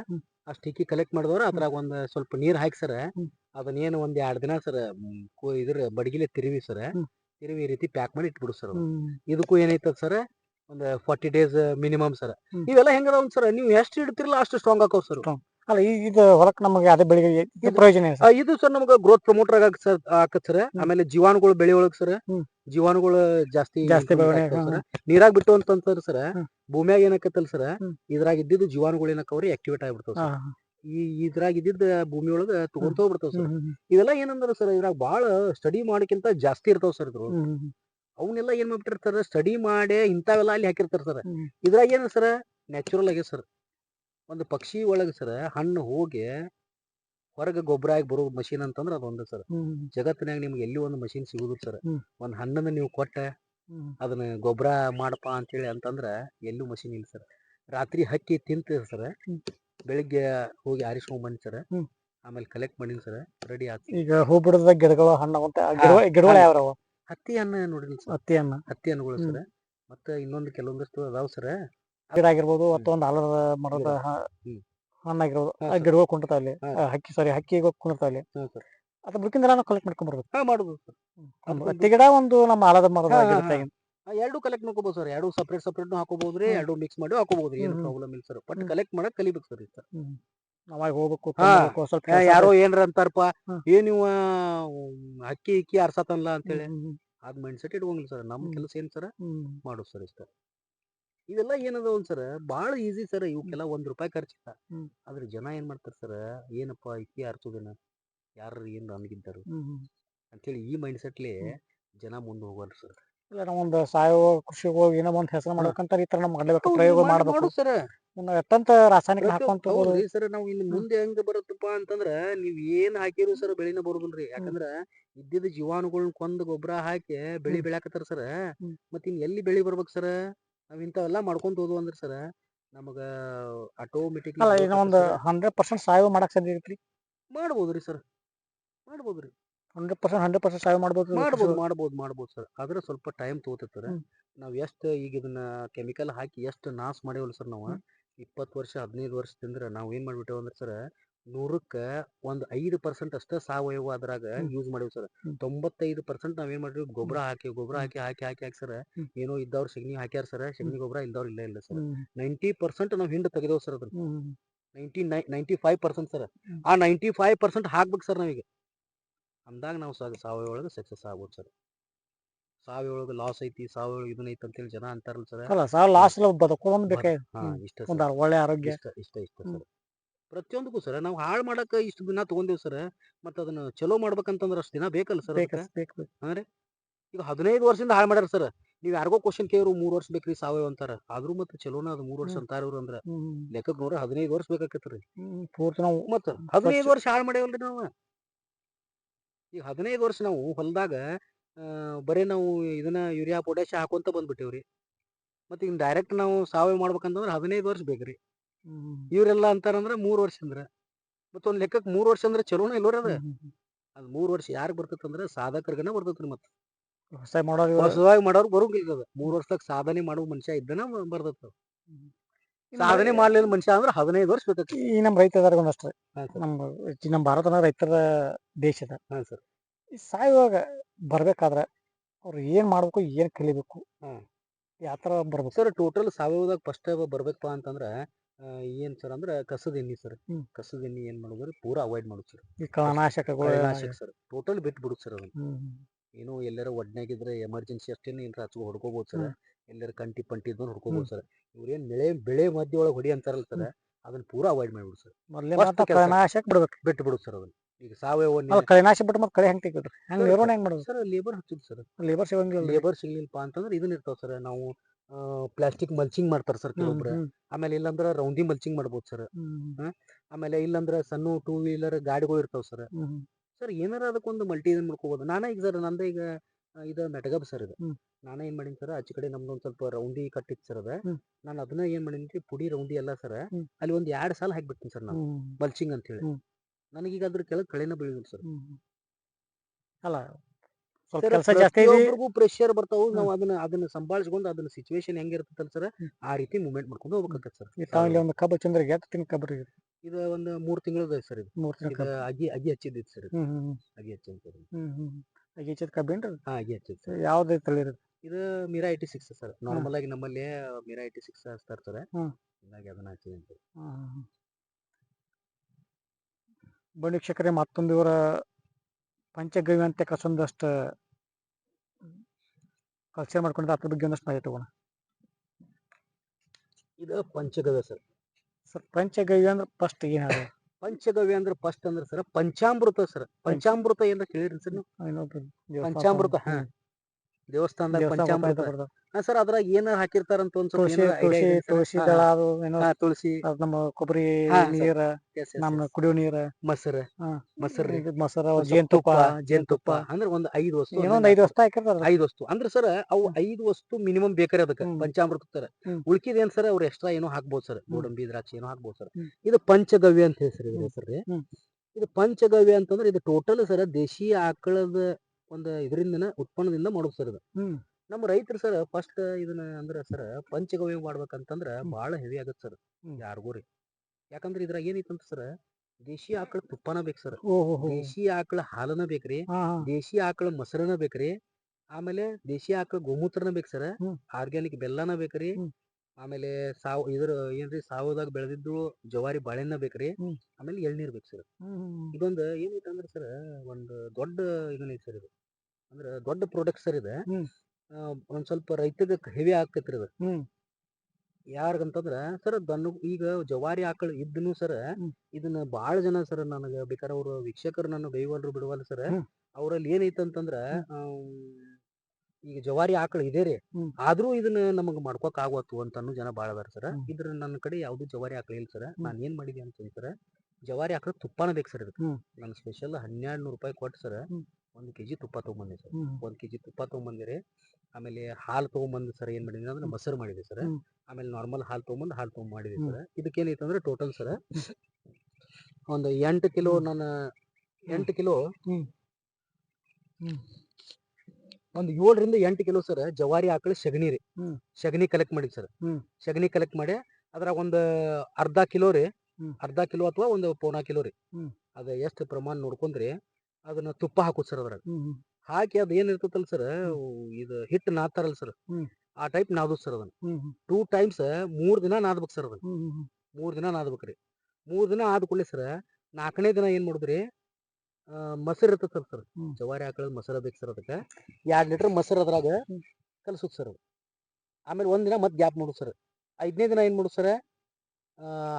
ಅಷ್ಟ್ ಹಿಕ್ಕಿ ಕಲೆಕ್ಟ್ ಮಾಡಿದವ್ರ ಅದ್ರಾಗ ಒಂದ್ ಸ್ವಲ್ಪ ನೀರ್ ಹಾಕಿ ಸರ್ ಅದನ್ನ ಅದನ್ನೇನು ಒಂದ್ ಎರಡ್ ದಿನ ಸರ್ ಇದ್ರ ಬಡಗಿಲೆ ತಿರುವಿ ಸರ್ ತಿರುವಿ ರೀತಿ ಪ್ಯಾಕ್ ಮಾಡಿ ಇಟ್ಬಿಡು ಸರ್ ಇದಕ್ಕೂ ಏನೈತದ ಸರ್ ಒಂದ್ ಫಾರ್ಟಿ ಡೇಸ್ ಮಿನಿಮಮ್ ಸರ್. ಇವೆಲ್ಲ ಹೆಂಗದಾವ್ ಸರ್? ನೀವು ಎಷ್ಟು ಇಡ್ತಿರಲ್ಲ ಅಷ್ಟು ಸ್ಟ್ರಾಂಗ್ ಆಕಾವ್ ಸರ್. ಅಲ್ಲ ಈಗ ಇದು ಹೊಲಕ್ ನಮಗೆ ಅದೇ ಬೆಳಿಗ್ಗೆ ಪ್ರಯೋಜನ ಸರ್. ಇದು ಸರ್ ನಮಗೆ ಗ್ರೋತ್ ಪ್ರಮೋಟರ್ ಆಗ ಸರ್ ಆಕತ್ ಸರ್. ಆಮೇಲೆ ಜೀವಾಣುಗಳು ಬೆಳೆಯೊಳಗ್ ಸರ್. ಹ್ಮ್. ಜೀವಾಣುಗಳು ಜಾಸ್ತಿ ಜಾಸ್ತಿ. ನೀರಾಗ್ ಬಿಟ್ಟು ಅಂತಂದ್ರ ಸರ್ ಭೂಮಿಯಾಗ ಏನಕತ್ತಲ್ ಸರ್. ಇದ್ರಾಗ ಇದ್ದಿದ್ದು ಜೀವಾಣುಗಳು ಏನಕ್ಕವ್ರಿ ಆಕ್ಟಿವೇಟ್ ಆಗಿಬಿಡ್ತಾವ ಸರ್. ಈ ಇದ್ರಾಗ ಇದ್ದಿದ್ದ ಭೂಮಿ ಒಳಗ ತಗೊಂತ ಹೋಗ್ಬಿಡ್ತಾವ ಸರ್. ಇದೆಲ್ಲ ಏನಂದ್ರ ಸರ್ ಇದ್ರಾಗ ಬಾಳ ಸ್ಟಡಿ ಮಾಡಕ್ಕಿಂತ ಜಾಸ್ತಿ ಇರ್ತಾವ ಸರ್ ಇದ್ರು ಅವನ್ನೆಲ್ಲ ಏನ್ ಮಾಡ್ಬಿಟ್ಟಿರ್ತಾರ ಸ್ಟಡಿ ಮಾಡಿ ಇಂಥವೆಲ್ಲ ಅಲ್ಲಿ ಹಾಕಿರ್ತಾರ ಸರ್. ಇದ್ರಾಗ ಏನ ಸರ್ ನ್ಯಾಚುರಲ್ ಆಗಿ ಸರ್ ಒಂದು ಪಕ್ಷಿ ಒಳಗ ಸರ್ ಹಣ್ಣು ಹೋಗಿ ಹೊರಗೆ ಗೊಬ್ಬರ ಆಗಿ ಬರೋ ಮಷೀನ್ ಅಂತಂದ್ರೆ ಅದೊಂದು ಸರ್ ಜಗತ್ತಿನಾಗ ನಿಮ್ಗೆ ಎಲ್ಲಿ ಒಂದು ಮಷೀನ್ ಸಿಗುದು ಸರ್ ಒಂದು ಹಣ್ಣನ್ನ ನೀವು ಕೊಟ್ಟ ಅದನ್ನ ಗೊಬ್ಬರ ಮಾಡಪ್ಪ ಅಂತೇಳಿ ಅಂತಂದ್ರ ಎಲ್ಲೂ ಮಷೀನ್ ಇಲ್ಲ ಸರ್ ರಾತ್ರಿ ಹಕ್ಕಿ ತಿಂತ ಸರ್. ಬೆಳಿಗ್ಗೆ ಹೋಗಿ ಆರಿಸ್ಕೊಂಡ್ ಬಂದ್ ಸರ್ ಆಮೇಲೆ ಕಲೆಕ್ಟ್ ಮಾಡಿನ್ ಸರ್ ರೆಡಿ ಆಗ್ತದೆ ಈಗ ಹೂ ಬಿಡದ ಗಿಡಗಳು ಹಣ್ಣು ಅಂತ ಗಿಡಗಳು ಹಾ. ಯಾವ್ಯಾವ ಹತ್ತಿ ಹಣ್ಣು ನೋಡಿಲ್ಲ ಸರ್. ಹತ್ತಿ ಹಣ್ಣು ಹತ್ತಿ ಹಣ್ಣುಗಳು. ಸರ್. ಮತ್ತ ಇನ್ನೊಂದು ಕೆಲವೊಂದಷ್ಟು ಅದಾವ ಸರ್. ಆಗಿರ್ಬೋದು ಅಥವಾ ಒಂದು ಆಲದ ಮರದ. ಹ- ಹ್ಮ್. ಹಣ್ಣಾಗಿರ್ಬೋದು ಆ ಗಿಡಗಳು ಅಲ್ಲಿ? ಹಾ. ಆ, ಹಕ್ಕಿ ಸಾರಿ ಹಕ್ಕಿ ಕುಂಟಿರ್ತಾವ ಅಲ್ಲಿ? ಸರ್. ಅದ್ರ ಬುಕ್ಕಿಂದ ನಾವು ಕಲೆಕ್ಟ್ ಮಾಡ್ಕೊಂಡ್ ಬರ್ಬೇಕು. ಹಾ ಮಾಡುದು ಸರ್. ಒಂದು ಹತ್ತಿ ಗಿಡ ಒಂದು ನಮ್ಮ ಆಲದ ಮರದ ಹಾ, ಹಾ, ಎರಡು ಕಲೆಕ್ಟ್ ಮಾಡ್ಕೋಬಹುದು ಸರ್. ಎರಡು ಸಪ್ರೇಟ್ ಸಪ್ರೇಟ್ ಹಾಕೋಬಹುದ್ರಿ ಹ್ಮ್. ಎರಡು ಮಿಕ್ಸ್ ಮಾಡಿ ಹಾಕೋಬಹುದ್ರಿ ಏನು ಹ್ಮ್. ಪ್ರಾಬ್ಲಮ್ ಇಲ್ಲ ಸರ್. ಬಟ್ ಹ್ಮ್. ಕಲೆಕ್ಟ್ ಮಾಡಕ್ ಕಲಿಬೇಕು ಸರ್ ಸರ್ ಹೋಗ್ಬೇಕು ಹಾ. ಸ್ವಲ್ಪ ಕೆಲ್ಸ ಯಾರೋ. ಏನ್ರ ಅಂತಾರಪ್ಪ ಹ್ಮ್. ಏನ್ ಇವ ಅಕ್ಕಿ ಇಕ್ಕಿ ಆರ್ಸತನ್ಲ ಅಂತೇಳಿ ಹ್ಮ್, ಅದ್ ಮೈಂಡ್ ಸೆಟ್ ಇಟ್ಕೊಂಗಿಲ್ಲ ಸರ್ ನಮ್ ಹ್ಮ್. ಕೆಲಸ ಏನ್ ಸರ್ ಹ್ಮ್, ಮಾಡು ಸರ್ ಇಷ್ಟ ಇವೆಲ್ಲ ಏನದ ಒಂದ್ ಸರ್ ಬಾಳ ಈಸಿ ಸರ್ ಇವಕ್ಕೆಲ್ಲ ಒಂದ್ ರೂಪಾಯಿ ಖರ್ಚಿಲ್ಲ ಹ್ಮ್. ಆದ್ರೆ ಜನ ಏನ್ ಮಾಡ್ತಾರ ಸರ್ ಏನಪ್ಪ ಇಕ್ಕಿ ಆರ್ಸೋದೇನ ಯಾರು ಏನ್ ಹ್ಮ್, ಹ್ಮ್. ಅಂತೇಳಿ ಈ ಮೈಂಡ್ ಸೆಟ್ಲಿ. ಜನ ಮುಂದೆ ಹೋಗಲ್ಲ ಸರ್ ಇಲ್ಲ ನಾವೊಂದು ಸಾವಯವ ಕೃಷಿಗೆ ಹೋಗಿ ಏನೋ ಒಂದು ಹೆಸರು ಮಾಡ್ಬೇಕಂತ ಈ ತರ ನಮ್ಗೆ ಮಾಡ್ಬೇಕು ಪ್ರಯೋಗ ಮಾಡ್ಬೇಕು. ಮಾಡು ಸರ್. ಇನ್ನು ರಾಸಾಯನಿಕ ಹಾಕೊಂತ ಸರ್ ನಾವು ಇನ್ನು ಮುಂದೆ ಹೆಂಗ್ ಬರುತ್ತಪ್ಪ ಅಂತಂದ್ರ ನೀವ್ ಏನ್ ಹಾಕಿರು ಸರ್ ಬೆಳಿನ ಬರುದಿಲ್ರಿ ಯಾಕಂದ್ರ ಇದ್ದಿದ್ದ ಜೀವಾಣುಗಳನ್ನ ಕೊಂದ್ ಗೊಬ್ಬರ ಹಾಕಿ ಬೆಳಿ. ಬೆಳ್ಯಾಕತ್ತಾರ ಸರ್. ಮತ್ತ ಮತ್ ಇನ್ ಎಲ್ಲಿ ಬೆಳಿ ಬರ್ಬೇಕು ಸರ್? ನಾವ್ ಇಂಥವೆಲ್ಲ ಮಾಡ್ಕೊಂತ ಹೋದ್ವು ಅಂದ್ರ ಸರ್ ನಮಗ ಆಟೋಮೆಟಿಕ್ ಅಲ್ಲ ಒಂದು ಹಂಡ್ರೆಡ್ ಪರ್ಸೆಂಟ್ ಸಾವಯವ ಮಾಡಕ್ ಸಾಧ್ಯ ಐತ್ರಿ. ಮಾಡ್ಬೋದ್ರಿ ಸರ್. ಮಾಡ್ಬೋದ್ರಿ. ಹಂಡ್ರೆಡ್ ಪರ್ಸೆಂಟ್ ಹಂಡ್ರೆಡ್ ಪರ್ಸೆಂಟ್ ಮಾಡ್ಬೋದು ಮಾಡ್ಬೋದು ಮಾಡ್ಬೋದು ಮಾಡ್ಬೋದು ಸರ್. ಆದ್ರೆ ಸ್ವಲ್ಪ ಟೈಮ್ ತಗೋತೈತೆ ನಾವು ನಾವ್ ಎಷ್ಟ್ ಈಗ ಇದನ್ನ ಕೆಮಿಕಲ್ ಹಾಕಿ ಎಷ್ಟ್ ನಾಶ ಮಾಡೇವಲ್ಲ ಸರ್ ನಾವು. ಇಪ್ಪತ್ತು ವರ್ಷ ಹದಿನೈದು ವರ್ಷದಿಂದ ನಾವ್ ಏನ್ ಮಾಡ್ಬಿಟ್ಟೇವ ಅಂದ್ರೆ ಸರ್ ನೂರಕ್ಕ ಒಂದ್ ಐದು ಪರ್ಸೆಂಟ್ ಅಷ್ಟ ಸಾವಯವ ಅದ್ರಾಗ ಯೂಸ್ ಮಾಡೇವಿ ಸರ್. ತೊಂಬತ್ತೈದು ಪರ್ಸೆಂಟ್ ನಾವ್ ಏನ್ ಮಾಡಿದ್ವಿ ಗೊಬ್ಬರ ಹಾಕಿ ಗೊಬ್ಬರ ಹಾಕಿ ಹಾಕಿ ಹಾಕಿ ಹಾಕಿ ಸರ್. ಏನೋ ಇದ್ದವ್ರು ಸಗಣಿ ಹಾಕ್ಯಾರ ಸರ್. ಸಗಣಿ ಗೊಬ್ಬರ ಇಲ್ದವ್ರ ಇಲ್ಲ ಇಲ್ಲ ಸರ್. ನೈಂಟಿ ಪರ್ಸೆಂಟ್ ನಾವ್ ಹಿಂಡ್ ತೆಗೆದೇವ್ ಸರ್ ಅದನ್ನ ninety ninety ninety five percent sir ಆ ನೈಂಟಿ ಫೈವ್ ಪರ್ಸೆಂಟ್ ಹಾಕ್ಬೇಕು ಸರ್ ನಾವೀಗ. ಅಂದಾಗ ನಾವು ಸಾವಯವ ಒಳಗೆ ಸಕ್ಸಸ್ ಆಗ್ಬೋದು ಸರ್ ಸಾವಯವ ಒಳಗೆ ಲಾಸ್ ಐತಿ ಸಾವಯವ ಇದನ್ನ ಐತಿ ಅಂತೇಳಿ ಜನ ಅಂತಾರಲ್ಲ ಸರ್ ಅಲ್ಲ ಲಾಸ್ ಬೇಕಾಗಿ ಹಾ. ಇಷ್ಟ ಒಳ್ಳೆ ಆರೋಗ್ಯ. ಇಷ್ಟ ಇಷ್ಟ ಇಷ್ಟ ಸರ್ ಪ್ರತಿಯೊಂದಕ್ಕೂ ಸರ್ ನಾವು ಹಾಳು ಮಾಡಕ್ಕೆ ಇಷ್ಟು ದಿನ ತಗೊಂಡೇವ್ ಸರ್ ಮತ್ತೆ ಅದನ್ನ ಚಲೋ ಮಾಡ್ಬೇಕಂತಂದ್ರೆ ಅಷ್ಟು ದಿನ ಬೇಕಲ್ಲ ಸರ್ ಅಂದ್ರೆ. ಈಗ ಹದಿನೈದು ವರ್ಷದಿಂದ ಹಾಳು ಮಾಡ್ಯಾರ ಸರ್ ನೀವು ಯಾರಿಗೋ ಕ್ವಶನ್ ಕೇಳಿರು ಮೂರು ವರ್ಷ ಬೇಕ್ರಿ ಸಾವಯವ ಅಂತಾರ. ಆದ್ರೂ ಮತ್ತೆ ಚಲೋನ ಅದು ಮೂರು ವರ್ಷ. ಅಂತಾರ ಇವ್ರು ಅಂದ್ರ. ಲೆಕ್ಕಕ್ಕೆ ನೋಡ್ರ ಹದಿನೈದು ವರ್ಷ ಬೇಕಾಕತ್ರಿ ಮತ್ತ ಹದಿನೈದು ವರ್ಷ ಹಾಳು ಮಾಡ್ಯಾವಲ್ರಿ ನಾವು. ಈಗ ಹದಿನೈದು ವರ್ಷ ನಾವು ಹೊಲದಾಗ ಬರೀ ನಾವು ಇದನ್ನ ಯೂರಿಯಾ ಪೊಟ್ಯಾಶ ಹಾಕೊಂತ ಬಂದ್ಬಿಟ್ಟೇವ್ರಿ. ಮತ್ತೆ ಈಗ ಡೈರೆಕ್ಟ್ ನಾವು ಸಾವಯವ ಮಾಡ್ಬೇಕಂತಂದ್ರೆ ಹದಿನೈದು ವರ್ಷ ಬೇಕ್ರಿ. ಇವರೆಲ್ಲ ಅಂತಾರಂದ್ರೆ ಮೂರ್ ವರ್ಷ ಅಂದ್ರ. ಮತ್ತ ಒಂದ್ ಲೆಕ್ಕಕ್ಕೆ ಮೂರ್ ವರ್ಷ ಅಂದ್ರೆ ಚಲೋನ ಇಲ್ಲ ಅದ? ಅದು ಮೂರು ವರ್ಷ ಯಾರಿಗೆ ಬರ್ತೈತಂದ್ರ ಸಾಧಕರ್ಗನ ಬರ್ತೈತ್ರಿ ಮತ್ತೆ. ಹೊಸದಾಗಿ ಮಾಡೋರು ಬರೋಂಗಿಲ್ಲ ಅದ ಮೂರು ವರ್ಷದಾಗ ಸಾಧನೆ ಮಾಡುವ ಮನುಷ್ಯ ಇದ್ದನ ಬರ್ತೈತ ಸಾಧನೆ ಮಾಡ್ಲಿಲ್ಲ ಮನುಷ್ಯ ಅಂದ್ರೆ ಹದಿನೈದು ವರ್ಷ ಬೇಕಾಗ್ತದೆ ಈ ನಮ್ಮ ರೈತ ಒಂದಷ್ಟೇ ಸರ್. ನಮ್ಮ ಈ ನಮ್ಮ ಭಾರತನ ರೈತರ ದೇಶ ಅದ. ಹಾಂ ಸರ್. ಈ ಸಾಯುವಾಗ ಬರ್ಬೇಕಾದ್ರ ಅವ್ರು ಏನ್ ಮಾಡ್ಬೇಕು ಏನ್ ಕಲಿಬೇಕು ಹ್ಮ್. ಯಾವ ತರ ಬರ್ಬೇಕು? ಸರ್ ಟೋಟಲ್ ಸಾವಯವದಾಗ ಫಸ್ಟ್ ಬರ್ಬೇಕಪ್ಪ ಅಂತಂದ್ರ ಆ, ಏನ್ ಸರ್ ಅಂದ್ರೆ ಕಸದ ಎಣ್ಣಿ ಸರ್. ಹ್ಮ್. ಕಸದ ಎಣ್ಣಿ ಏನ್ ಮಾಡೋದ್ರಿ ಪೂರಾ ಅವಾಯ್ಡ್ ಮಾಡೋದು ಸರ್. ಈ ಕಳೆನಾಶಕಗಳು ಕಳೆನಾಶಕ ಸರ್. ಟೋಟಲ್ ಬಿಟ್ಟು ಬಿಡುದು ಸರ್ ಅದನ್ನ. ಹ್ಮ್. ಏನೋ ಎಲ್ಲಾರ ಒಡ್ನಾಗಿದ್ರೆ ಎಮರ್ಜೆನ್ಸಿ ಅಷ್ಟೇನು ಏನ್ರ ಹಚ್ಕೊ ಹೊಡ್ಕೋಬಹುದು ಸರ್. ಹ್ಮ್. ಎಲ್ಲಾರ ಕಂಟಿ ಪಂಟಿ ಇದ್ದು ಹುಡ್ಕೋಬಹುದು ಸರ್. ಇವ್ರೇನ್ ಬೆಳೆ ಬೆಳೆ ಮಧ್ಯ ಒಳಗೆ ಹೊಡಿ ಅಂತಾರಲ್ಲ ಸರ್ ಅದನ್ನ ಪೂರಾ ಅವಾಯ್ಡ್ ಮಾಡ್ಬಿಡು ಸರ್. ಮೊದ್ಲೇ ಬಿಡ್ಬೇಕು. ಬಿಟ್ಟು ಬಿಡುದು ಸರ್ ಅದನ್ನ. ಈಗ ಸಾವಯವ ಅಲ್ಲ ಕಳೆನಾಶಕ ಬಿಟ್ಟು ಮತ್ತೆ ಕಳೆ ಹೆಂಗ್ ತೆಗಿದ್ರಿ ಹೆಂಗ್ ನಿರ್ವಹಣೆ ಹೆಂಗ್ ಮಾಡೋದು? ಸರ್ ಲೇಬರ್ ಹಚ್ಚುದು ಸರ್. ಲೇಬರ್ ಸಿಗಂಗಿಲ್ಲ ಲೇಬರ್ ಸಿಗ್ಲಿಲ್ಲಪ್ಪ ಅಂತಂದ್ರೆ ಇದನ್ನ ಇರ್ತಾವ ಸರ್ ನಾವು ಪ್ಲಾಸ್ಟಿಕ್ ಮಲ್ಚಿಂಗ್ ಮಾಡ್ತಾರ ಸರ್ ಕೆಲವೊಬ್ರು ಆಮೇಲೆ ಇಲ್ಲಾಂದ್ರ ರೌಂಡಿ ಮಲ್ಚಿಂಗ್ ಮಾಡ್ಬೋದು ಸರ್. ಆಮೇಲೆ ಇಲ್ಲಾಂದ್ರ ಸಣ್ಣ ಟೂ ವೀಲರ್ ಗಾಡಿಗಳು ಇರ್ತಾವ ಸರ್. ಸರ್ ಏನಾರ ಅದಕ್ಕೊಂದು ಮಲ್ಟಿ ಇದನ್ನ ಮಾಡ್ಕೋಬಹುದು ನಾನ ಈಗ ಸರ್ ನಂದ ಈಗ ಇದು ಮೆಟಗಬ್ ಸರ್ ಇದು. ನಾನು ನಾನ ಏನ್ ಮಾಡೀನಿ ಸರ್ ಆಚೆ ಕಡೆ ನಮ್ದು ಒಂದ್ ಸ್ವಲ್ಪ ರೌಂಡಿ ಕಟ್ಟಿತ್ತು ಸರ್ ಅದ. ಹ್ಮ್. ನಾನು ಅದನ್ನ ಏನ್ ಮಾಡೀನಿ ಪುಡಿ ರೌಂಡಿ ಎಲ್ಲ ಸರ್ ಹ್ಮ್. ಅಲ್ಲಿ ಒಂದ್ ಎರಡ್ ಸಾಲ ಹಾಕ್ಬಿಡ್ತೀನಿ ಸರ್ ನಾನು ಮಲ್ಚಿಂಗ್ ಅಂತ ಹೇಳಿ. ನನಗೆ ನನಗೀಗ ಅದ್ರ ಕೆಳಗೆ ಕಳೆನ ಬೆಳೆಯುದು ಸರ್ ಅಲ್ಲ ಸ್ವಲ್ಪ ಕೆಲಸ ಜಾಸ್ತಿ ಇದೆ. ಪ್ರತಿಯೊಬ್ಬರಿಗೂ ಪ್ರೆಷರ್ ಬರ್ತಾವು. ನಾವು ಅದನ್ನ ಅದನ್ನ ಸಂಭಾಳಿಸ್ಕೊಂಡು ಅದನ್ನ ಸಿಚುವೇಶನ್ ಹೆಂಗಿರ್ತಲ್ಲ ಸರ್ ಹ್ಮ್. ಆ ರೀತಿ ಮೂವ್ಮೆಂಟ್ ಮಾಡ್ಕೊಂಡು ಹೋಗ್ಬೇಕಾಗತ್ತೆ ಸರ್ ಈ ತಾವ್ ಇಲ್ಲಿ ಒಂದು ಕಬ್ಬ ಚಂದ್ರಿಗೆ ಎಷ್ಟು ತಿಂಗ್ ಕಬ್ಬ ಇದು ಒಂದು ಮೂರ್ ತಿಂಗಳದ ಸರ್ ಇದು. ಮೂರ್ ತಿಂಗಳ ಇದು ಕಬ್ಬ. ಅಗಿ ಅಗಿ ಹಚ್ಚಿದ್ದು ಸರ್ ಇದು. ಹ್ಮ್ ಹ್ಮ್ ಅಗಿ ಹ್ಮ್. ಆಗೀಚದ ಕಬ್ಬೇನ್ರಿ ಹಾ ಸರ್ ಯಾವ್ದು ತಳಿ ರೀ ಇದು Meera IT six sir. Normal ಆಗಿ ನಮ್ಮಲ್ಲಿ ಮೀರಾ ಐಟಿ ಸಿಕ್ಸ್ ಹಚ್ತಾ ಇರ್ತಾರೆ. ಹ್ಮ್. ಹೀಗಾಗಿ ಅದನ್ನ ಹಚ್ಚಿದೆ ಅಂತ. ಬನ್ನಿ ವೀಕ್ಷಕರೇ ಮತ್ತೊಂದು ಇವರ ಪಂಚಗವ್ಯ ಅಂತ ಕಸೊಂದಷ್ಟು ಕಲ್ಚರ್ ಮಾಡ್ಕೊಂಡು ಅದ್ರ ಬಗ್ಗೆ ಒಂದಷ್ಟು ಮಾಹಿತಿ ತಗೋಣ. ಇದು ಪಂಚಗವ್ಯ ಸರ್. ಸರ್ ಪಂಚಗವ್ಯ ಅಂದ್ರೆ ಫಸ್ಟ್ ಏನು ಹೇಳಿ ಪಂಚಗವ್ಯ ಅಂದ್ರೆ ಫಸ್ಟ್ ಅಂದ್ರೆ ಸರ್ ಪಂಚಾಮೃತ ಸರ್ ಪಂಚಾಮೃತ ಏನಾರ ಕೇಳಿರಿ ಸರ್ ನೀವು ಪಂಚಾಮೃತ, ಹಾ. ದೇವಸ್ಥಾನದಾಗ ಪಂಚಾಮೃತ ಸರ್ ಅದ್ರಾಗ ಏನಾರ ಹಾಕಿರ್ತಾರಂತ ಒಂದ್ ಸ್ವಲ್ಪ ತುಳಸಿ ಏನಾರ idea ತುಳಸಿ ಇದೆ ತುಳಸಿ ಹಾ, ದಳ ಅದು ಏನೋ ಹಾ, ತುಳಸಿ. ಅದ್ ನಮ್ಮ ಕೊಬ್ಬರಿ ಹಾ, sir. ನೀರ yes, yes, ನಮ್ಮ yes. ಕುಡಿಯೋ ನೀರ. ಮೊಸರ. ಹಾ. ಮೊಸರು ಇದು ಮೊಸರ ಒಂದ್ ಸ್ವಲ್ಪ ಜೇನುತುಪ್ಪ. ತುಪ್ಪ ಜೇನುತುಪ್ಪ. ಅಂದ್ರೆ ಒಂದ್ ಐದು ವಸ್ತು ಏನೋ ಒಂದ್ ಐದು ವಸ್ತು ಹಾಕಿರ್ತಾರ. ಐದು ವಸ್ತು. ಅಂದ್ರೆ ಸರ್ ಅವು ಐದು ವಸ್ತು ಮಿನಿಮಮ್ ಬೇಕಾರೆ ಅದಕ್ಕೆ ಹ್ಮ್. ಪಂಚಾಮೃತ ಸರ್ ಹ್ಮ್. ಉಳ್ಕಿದ ಏನ್ ಸರ್ ಅವ್ರ ಎಕ್ಸ್ಟ್ರಾ ಏನೋ ಹಾಕ್ಬೋದು ಸರ್. ಗೋಡಂಬಿ ದ್ರಾಕ್ಷಿ ಏನೋ ಹಾಕ್ಬೋದು ಸರ್. ಹ್ಮ್. ಇದು ಪಂಚಗವ್ಯ ಅಂತ ಹೇಳಿ ಸರ್ ಇದ್ರ. ಹೆಸರು ಹ್ಮ್. ಇದು ಪಂಚಗವ್ಯ ಅಂತಂದ್ರೆ ಇದು ಟೋಟಲ್ ಸರ್ ದೇಶೀಯ ಆಕಳದ ಒಂದ್ ಇದರಿಂದ ಉತ್ಪನ್ನದಿಂದ ಮಾಡೋದು ಸರ್ ಇದು. ಹ್ಮ್. ನಮ್ಮ ರೈತರು ಸರ್ ಫಸ್ಟ್ ಇದನ್ನ ಅಂದ್ರ ಸರ್ ಪಂಚಗವ್ಯ ಮಾಡ್ಬೇಕಂತಂದ್ರ. ಬಹಳ ಹೆವಿ ಆಗತ್ತೆ ಸರ್. ಯಾರಿಗೂ ರೀ. ಯಾಕಂದ್ರೆ ಇದ್ರಾಗ ಏನೈತಂತ ಸರ್ ದೇಶಿ ಆಕಳ ತುಪ್ಪನ ಬೇಕು ಸರ್ ದೇಶಿ ಆಕಳ ಹಾಲನ ಬೇಕ್ರಿ ದೇಶಿ ಆಕಳ ಮೊಸರನ ಬೇಕ್ರಿ ಆಮೇಲೆ ದೇಶಿ ಆಕಳ ಗೋಮೂತ್ರನ ಬೇಕು ಸರ್. ಆರ್ಗ್ಯಾನಿಕ್ ಬೆಲ್ಲನ ಬೇಕ್ರಿ ಆಮೇಲೆ ಸಾವ್ ಇದ್ರ ಏನ್ರಿ ಸಾವದಾಗ ಬೆಳೆದಿದ್ದು ಜವಾರಿ ಬಾಳೆನ ಬೇಕ್ರಿ. ಆಮೇಲೆ ಎಳ್ನೀರ್ ಬೇಕು ಸರ್ ಇದೊಂದು ಏನೈತೆ ಅಂದ್ರೆ ಸರ್ ಒಂದು ದೊಡ್ಡ ಇದನ್ನೈತೆ ಸರ್ ಇದು. ಅಂದ್ರೆ ದೊಡ್ಡ ಪ್ರಾಡಕ್ಟ್ ಸರ್ ಇದು. ಒಂದ್ ಸ್ವಲ್ಪ ರೈತಗ ಹೆವಿ ಆಗ್ತೈತ್ರಿ ಇದು ಹ್ಮ್. ಯಾರ್ಗಂತಂದ್ರ ಸರ್ ದನ್ನು ಈಗ ಜವಾರಿ ಆಕಳ ಇದ್ದನು ಸರ್ ಇದನ್ನ ಬಾಳ ಜನ ಸರ್ ನನಗ ಬೇಕಾರ ಅವ್ರ ವೀಕ್ಷಕರು ನನ್ನ ಬೈವಲ್ರು ಬಿಡವಲ್ಲ ಸರ್ ಅವರಲ್ಲಿ ಅವ್ರಲ್ಲಿ ಏನೈತೆ ಅಂತಂದ್ರ ಆಮ್, ಈಗ ಜವಾರಿ ಆಕಳ ಇದೆ ರೀ. ಹ್ಮ್. ಆದ್ರೂ ಇದನ್ನ ನಮಗ್ ಮಾಡ್ಕೊಕ್ ಆಗವತ್ತು ಅಂತ ಅನ್ನೋ ಜನ ಬಾಳ ಅದಾರ ಸರ್. ಹ್ಮ್. ಇದ್ರ ನನ್ನ ಕಡೆ ಯಾವ್ದು ಜವಾರಿ ಆಕಳ ಇಲ್ಲ ಸರ್. ನಾನ್ ಏನ್ ಮಾಡಿದೆ ಅಂತ ಸರ್ ಜವಾರಿ ಆಕಳ ತುಪ್ಪನ ಬೇಕು ಸರ್ ಇದಕ್ಕೆ ಹ್ಮ್. ನಾನು ಸ್ಪೆಷಲ್ ಹನ್ನೆರಡು ನೂರು ರೂಪಾಯಿ ಕೊಟ್ಟು ಸರ್ ಒಂದ್ ಒಂದು ಕೆಜಿ ತುಪ್ಪ ತಗೊಂಬಂದೆ ಸರ್. ಹ್ಮ್. ಒಂದ್ ಕೆಜಿ ತುಪ್ಪ ತಗೊಂಬಂದಿರಿ ಆಮೇಲೆ ಹಾಲು ತೊಗೊಂಬಂದು ಸರ್ ಏನ್ ಮಾಡಿದ್ವಿ ಅಂದ್ರೆ ಮೊಸರು ಮಾಡಿದ್ವಿ ಸರ್. ಆಮೇಲೆ ನಾರ್ಮಲ್ ಹಾಲು ತೊಗೊಂಬಂದು ಹಾಲು ತೊಗೊಂಡ್ ಮಾಡಿದ್ವಿ. ಸರ್. ಇದಕ್ಕೇನೈತೆ ಅಂದ್ರೆ ಟೋಟಲ್ ಸರ್ ಒಂದು ಎಂಟು ಕಿಲೋ. ನಾನು ಎಂಟು ಕಿಲೋ. ಒಂದು ಏಳರಿಂದ ಎಂಟು ಕಿಲೋ ಸರ್ ಜವಾರಿ ಆಕಳು ಸಗಣಿ ರೀ. ಸಗಣಿ ಕಲೆಕ್ಟ್ ಮಾಡಿದ್ವಿ ಸರ್. ಸಗಣಿ ಕಲೆಕ್ಟ್ ಮಾಡಿ ಅದ್ರಾಗ ಒಂದು ಅರ್ಧ ಕಿಲೋ ರೀ. ಅರ್ಧ ಕಿಲೋ ಅಥವಾ ಒಂದು ಪೌನಾ ಕಿಲೋ ರೀ. ಅದ ಎಷ್ಟು ಪ್ರಮಾಣ ನೋಡ್ಕೊಂಡ್ರಿ ಅದನ್ನ ತುಪ್ಪ ಹಾಕೋದು ಸರ್ ಅದ್ರಾಗ. ಹಾಕಿ ಅದ್ ಏನ್ ಇರ್ತೈತಲ್ಲ ಸರ್ ಇದು ಹಿಟ್ಟು ನಾದ್ತಾರಲ್ಲ ಸರ್ ಹ್ಮ್. ಆ ಟೈಪ್ ನಾದು ಸರ್ ಅದನ್ನ. ಹ್ಮ್ ಹ್ಮ್. ಟೂ ಟೈಮ್ಸ್ ಮೂರ್ ದಿನ ನಾದ್ಬೇಕು ಸರ್ ಅದನ್ನ. ಹ್ಮ್ ಹ್ಮ್ ಮೂರ್ ದಿನ ನಾದ್ಬೇಕ್ರಿ ಮೂರ್ ದಿನ ಆದ ಕೂಡಲೇ ಸರ್ ನಾಲ್ಕನೇ ದಿನ ಏನ್ ಮಾಡುದ್ರಿ ಆ, ಮೊಸರು ಸರ್ ಹ್ಮ್. ಜವಾರಿ ಆಕಳದ ಮೊಸರು ಬೇಕು ಸರ್ ಅದಕ್ಕೆ. ಎರಡ್ ಲೀಟರ್ ಮೊಸರು ಅದ್ರಾಗ ಹ್ಮ್. ಕಲ್ಸುದ್ ಸರ್ ಅದು. ಆಮೇಲೆ ಒಂದ್ ದಿನ ಮತ್ ಗ್ಯಾಪ್ ಮಾಡುದು ಸರ್. ಐದನೇ ದಿನ ಏನ್ ಮಾಡುದು ಸರ್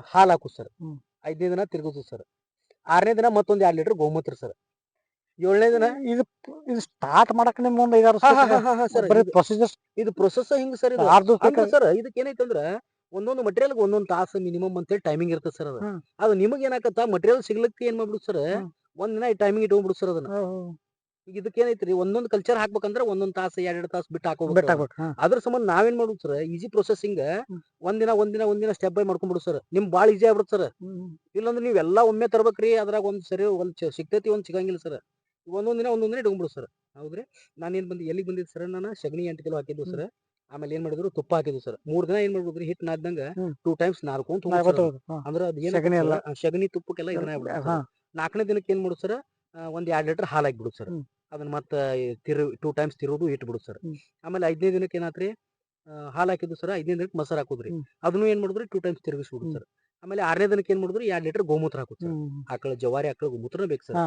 ಹಾಲು ಹಾಕುದು ಸರ್. ಹ್ಮ್. ಐದನೇ ದಿನ ತಿರುಗುದು ಸರ್. ಆರನೇ ದಿನ ಮತ್ತೊಂದ್ ಎರಡ್ ಲೀಟರ್ ಗೋಮೂತ್ರ ಸರ್. ಏಳನೇ ದಿನ ಇದು ಇದು ಸ್ಟಾರ್ಟ್ ಮಾಡಕ್ ನಿಮ್ ಒಂದ್ ಐದಾರು ಪ್ರೊಸೀಜರ್ ಇದು. ಪ್ರೊಸೆಸ್ ಹಿಂಗ್ ಸರ್ ಇದು? ಆರ್ದು ಸರ್ ಇದಕ್ಕೆ ಏನೈತಂದ್ರ ಒಂದೊಂದು ಮಟೀರಿಯಲ್ ಒಂದೊಂದು ತಾಸು ಮಿನಿಮಮ್ ಅಂತೇಳಿ ಟೈಮಿಂಗ್ ಇರ್ತದೆ ಸರ್ ಅದು. ಅದು ನಿಮಗೆ ಏನಾಕತ್ತ ಮಟೀರಿಯಲ್ ಸಿಗ್ಲಿಕ್ಕೆ ಏನ್ ಮಾಡ್ಬಿಡು ಸರ್ ಒಂದಿನ ಒಂದ್ ದಿನ ಟೈಮಿಂಗ್ ಇಟ್ಕೊಂಡ್ಬಿಡು ಸರ್ ಅದನ್ನ. ಈಗ ಇದಕ್ಕೆ ಏನೈತ್ರಿ ಒಂದೊಂದು ಕಲ್ಚರ್ ಹಾಕ್ಬೇಕಂದ್ರೆ ಒಂದೊಂದ್ ತಾಸು ಎರಡ್ ತಾಸು ಬಿಟ್ಟು ಹಾಕೋಬೇಕು ಅದ್ರ ಸಂಬಂಧ ನಾವೇನ್ ಮಾಡುದು ಸರ್ ಈಜಿ ಪ್ರೊಸೆಸಿಂಗ್ ಒಂದಿನ ಒಂದಿನ ಒಂದಿನ ಸ್ಟೆಪ್ ಬೈ ಮಾಡ್ಕೊಂಡ್ಬಿಡು ಸರ್. ನಿಮ್ ಬಾಳ ಈಜಿ ಆಗ್ಬಿಡುತ್ತೆ ಸರ್. ಇಲ್ಲಂದ್ರೆ ನೀವೆಲ್ಲ ಒಮ್ಮೆ ತರ್ಬೇಕ್ರಿ ಅದ್ರಾಗ ಒಂದ್ ಸರಿ ಒಂದ್ ಸಿಗ್ತೈತಿ ಒಂದ್ ಸಿಗಂಗಿಲ್ಲ ಸರ್. ಒಂದೊಂದ್ ದಿನ ಒಂದೊಂದು ದಿನ ಇಟ್ಕೊಂಡ್ಬಿಡು ಸರ್ ಹೌದ್ರಿ? ನಾನೇನ್ ಬಂದು ಎಲ್ಲಿಗೆ ಬಂದಿದ್ದು ಸರ್ ನಾನು? ಸಗಣಿ ಎಂಟು ಕಿಲೋ ಹಾಕಿದ್ದು ಸರ್ ಆಮೇಲೆ ಏನ್ ಮಾಡಿದ್ರು? ತುಪ್ಪ ಹಾಕಿದ್ವಿ ಸರ್ ಮೂರ್ ದಿನ ಏನ್ ಮಾಡ್ಬಿಡ್ರಿ ಹಿಟ್ ನಾದ್ದಂಗ. ಟೂ ಟೈಮ್ಸ್ ನಾದ್ಕೊಂತ ಅಂದ್ರೆ ಅದ್ ಏನ್? ಸಗಣಿ ತುಪ್ಪಕ್ಕೆಲ್ಲ ಇದನ್ನ ಆಗ್ಬಿಡುತ್ತೆ ನಾಲ್ಕನೇ ದಿನಕ್ಕೆ ಏನ್ ಮಾಡುದು ಸರ್ ಒಂದ್ ಎರಡ್ ಲೀಟರ್ ಹಾಲು ಹಾಕ್ಬಿಡುದು ಸರ್. ಅದನ್ನ ಮತ್ತ ತಿರು ಟೂ ಟೈಮ್ಸ್ ತಿರುವುದು ಇಟ್ಬಿಡುದು ಸರ್. ಆಮೇಲೆ ಐದನೇ ದಿನಕ್ಕೆ ಏನಾತ್ರಿ? ಹಾಲು ಹಾಕಿದ್ದು ಸರ್ ಐದನೇ ದಿನಕ್ಕೆ ಮೊಸರು ಹಾಕುದ್ರಿ. ಅದನ್ನು ಏನ್ ಮಾಡಿದ್ರಿ? ಟೂ ಟೈಮ್ಸ್ ತಿರುಗಿಸ್ಬಿಡುದು ಸರ್ ಆಮೇಲೆ ಆರನೇ ದಿನಕ್ಕೆ ಏನ್ ಮಾಡಿದ್ರಿ? ಎರಡ್ ಲೀಟರ್ ಗೋಮೂತ್ರ ಹಾಕುದು ಸರ್ ಆಕಳ ಜವಾರಿ ಆಕಳ ಗೋಮೂತ್ರ ಬೇಕು ಸರ್.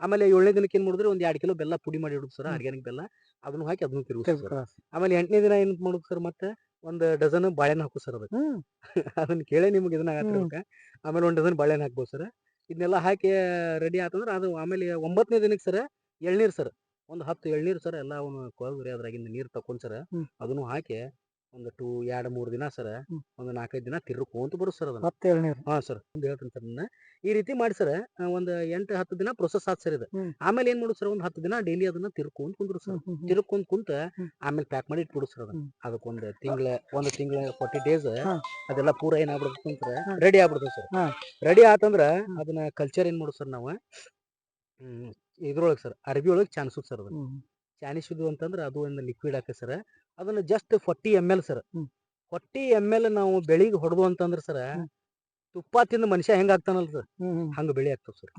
ಆಮೇಲೆ ಏಳನೇ ದಿನಕ್ಕೆ ಏನ್ ಮಾಡಿದ್ರೆ ಒಂದ್ ಎರಡು ಕಿಲೋ ಬೆಲ್ಲ ಪುಡಿ ಮಾಡಿ ಇಡುದು ಸರ್. ಆರ್ಗ್ಯಾನಿಕ್ ಬೆಲ್ಲ. ಅದನ್ನು ಹಾಕಿ ಅದನ್ನು ತಿರುಗಿಸ್ ಸರ್ ಆಮೇಲೆ ಎಂಟನೇ ದಿನ ಏನ್ ಮಾಡುದು ಸರ್ ಮತ್ತೆ ಒಂದ್ ಡಜನ್ ಬಾಳೆಹಣ್ಣು ಹಾಕು ಸರ್ ಅದಕ್ಕೆ. ಅದನ್ನ ಕೇಳೇ ನಿಮ್ಗೆ ಇದನ್ನ ಆಗತ್ತೆ ಆಮೇಲೆ ಒಂದ್ ಡಜನ್ ಬಾಳೆಹಣ್ಣು ಹಾಕ್ಬೋದು ಸರ್ ಇದನ್ನೆಲ್ಲ ಹಾಕಿ ರೆಡಿ ಆತಂದ್ರೆ ಅದು ಆಮೇಲೆ ಒಂಬತ್ತನೇ ದಿನಕ್ಕೆ ಸರ್ ಎಳ್ನೀರ್ ಸರ್ ಒಂದ್ ಹತ್ತು ಎಳ್ನೀರ್ ಸರ್ ಎಲ್ಲ ಅವನು ಕೊಳದ್ರಿ ಅದ್ರಾಗಿಂದ ನೀರ್ ತಕೊಂಡ್ ಸರ್. ಅದನ್ನು ಹಾಕಿ ಒಂದು ಟೂ ಎರಡು ಮೂರು ದಿನ ಸರ್. ಒಂದು ನಾಲ್ಕೈದು ದಿನ ತಿರುಕೋಂತ ಬರು ಸರ್ ಅದನ್ನ. ಮತ್ತೆ ಎಳ್ನೀರು ಹಾ ಸರ್ ಒಂದು ಹೇಳ್ತೀನಿ ಸರ್ ನನ್ನ ಈ ರೀತಿ ಮಾಡಿ ಸರ್ ಒಂದು ಎಂಟು ಹತ್ತು ದಿನ ಪ್ರೊಸೆಸ್ ಆತ್ ಸರ್ ಇದು. ಆಮೇಲೆ ಏನ್ ಮಾಡುದು ಸರ್ ಒಂದು ಹತ್ತು ದಿನ ಡೈಲಿ ಅದನ್ನ ತಿರ್ಕೊಂತ ಕುಂದ್ರು ಸರ್. ತಿರ್ಕೊಂತ ಕುಂತ ಆಮೇಲೆ ಪ್ಯಾಕ್ ಮಾಡಿ ಇಟ್ಬಿಡು ಸರ್ ಅದನ್ನ. ಅದಕ್ಕೊಂದು ತಿಂಗಳ ಒಂದು ತಿಂಗಳ ಫಾರ್ಟಿ ಡೇಸ್. ಅದೆಲ್ಲ ಪೂರ ಏನಾಗ್ಬಿಡುತ್ತೆ ಕುಂತ್ರ ಹಾ. ರೆಡಿ ಆಗ್ಬಿಡುತ್ತೆ ಸರ್. ರೆಡಿ ಆತಂದ್ರ ಅದನ್ನ ಕಲ್ಚರ್ ಏನ್ ಮಾಡುದು ಸರ್ ನಾವು? ಇದ್ರೊಳಗೆ ಇದ್ರೊಳಗ್ ಸರ್ ಅರಬಿ ಒಳಗೆ ಚಾನ್ಸ್ ಸರ್ ಅದನ್ನ. ಅಂತಂದ್ರೆ ಅಂತಂದ್ರ ಅದು ಒಂದು ಲಿಕ್ವಿಡ್ ಹಾಕಿ ಸರ್. ಅದನ್ನ just forty M L sir forty M L ನಾವು ಬೆಳಿಗ್ಗೆ ಹೊಡೆದು ಅಂತಂದ್ರೆ ಸರ್. ತುಪ್ಪ ತಿಂದ ಮನುಷ್ಯ ಹೆಂಗ ಆಗ್ತಾನಲ್ಲ ಸರ್ ಹಂಗ ಬೆಳಿ ಆಗ್ತದ ಸರ್.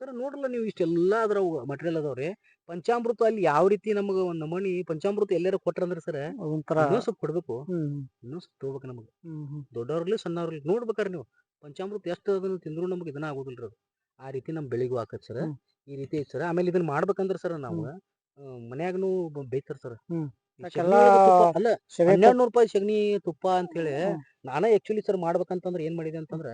ಸರ್ ನೋಡ್ರಲ್ಲ ನೀವು ಇಷ್ಟೆಲ್ಲ ಅದ್ರ ಮಟೀರಿಯಲ್ ಅದಾವ್ರಿ ಪಂಚಾಮೃತ ಅಲ್ಲಿ ಯಾವ ರೀತಿ ನಮಗ ಒಂದ್ ನಮೂನಿ ಪಂಚಾಮೃತ ಎಲ್ಲಾರ ಕೊಟ್ರಂದ್ರೆ ಸರ್ ಒಂಥರ ಇನ್ನೂ ಸ್ವಲ್ಪ ಕೊಡ್ಬೇಕು. ಇನ್ನೂ ಸ್ವಲ್ಪ ತಗೋಬೇಕು ನಮಗ. ದೊಡ್ಡವ್ರಲ್ಲಿ ಸಣ್ಣವ್ರಲ್ಲಿ ನೋಡ್ಬೇಕಾರ ನೀವು. ಪಂಚಾಮೃತ ಎಷ್ಟು ಅದನ್ನ ತಿಂದ್ರು ನಮ್ಗೆ ಇದನ್ನ ಆಗೋದಿಲ್ರಿ ಅದು. ಆ ರೀತಿ ನಮ್ ಬೆಳಿಗೂ ಹಾಕತ್ ಸರ್ ಈ ರೀತಿ ಐತಿ ಸರ್ ಆಮೇಲೆ ಇದನ್ನ ಮಾಡ್ಬೇಕಂದ್ರ ಸರ್ ನಾವು ಮನ್ಯಾಗನು ಬೈತಾರ ಸರ್ ಅಲ್ಲ ಹನ್ನೆರಡು ನೂರು ರೂಪಾಯಿ ಸಗಣಿ ತುಪ್ಪ ಅಂತ ಹೇಳಿ. ನಾನೇ ಆಕ್ಚುಲಿ ಸರ್ ಮಾಡ್ಬೇಕಂತಂದ್ರೆ ಏನ್ ಮಾಡಿದೆ ಅಂತಂದ್ರ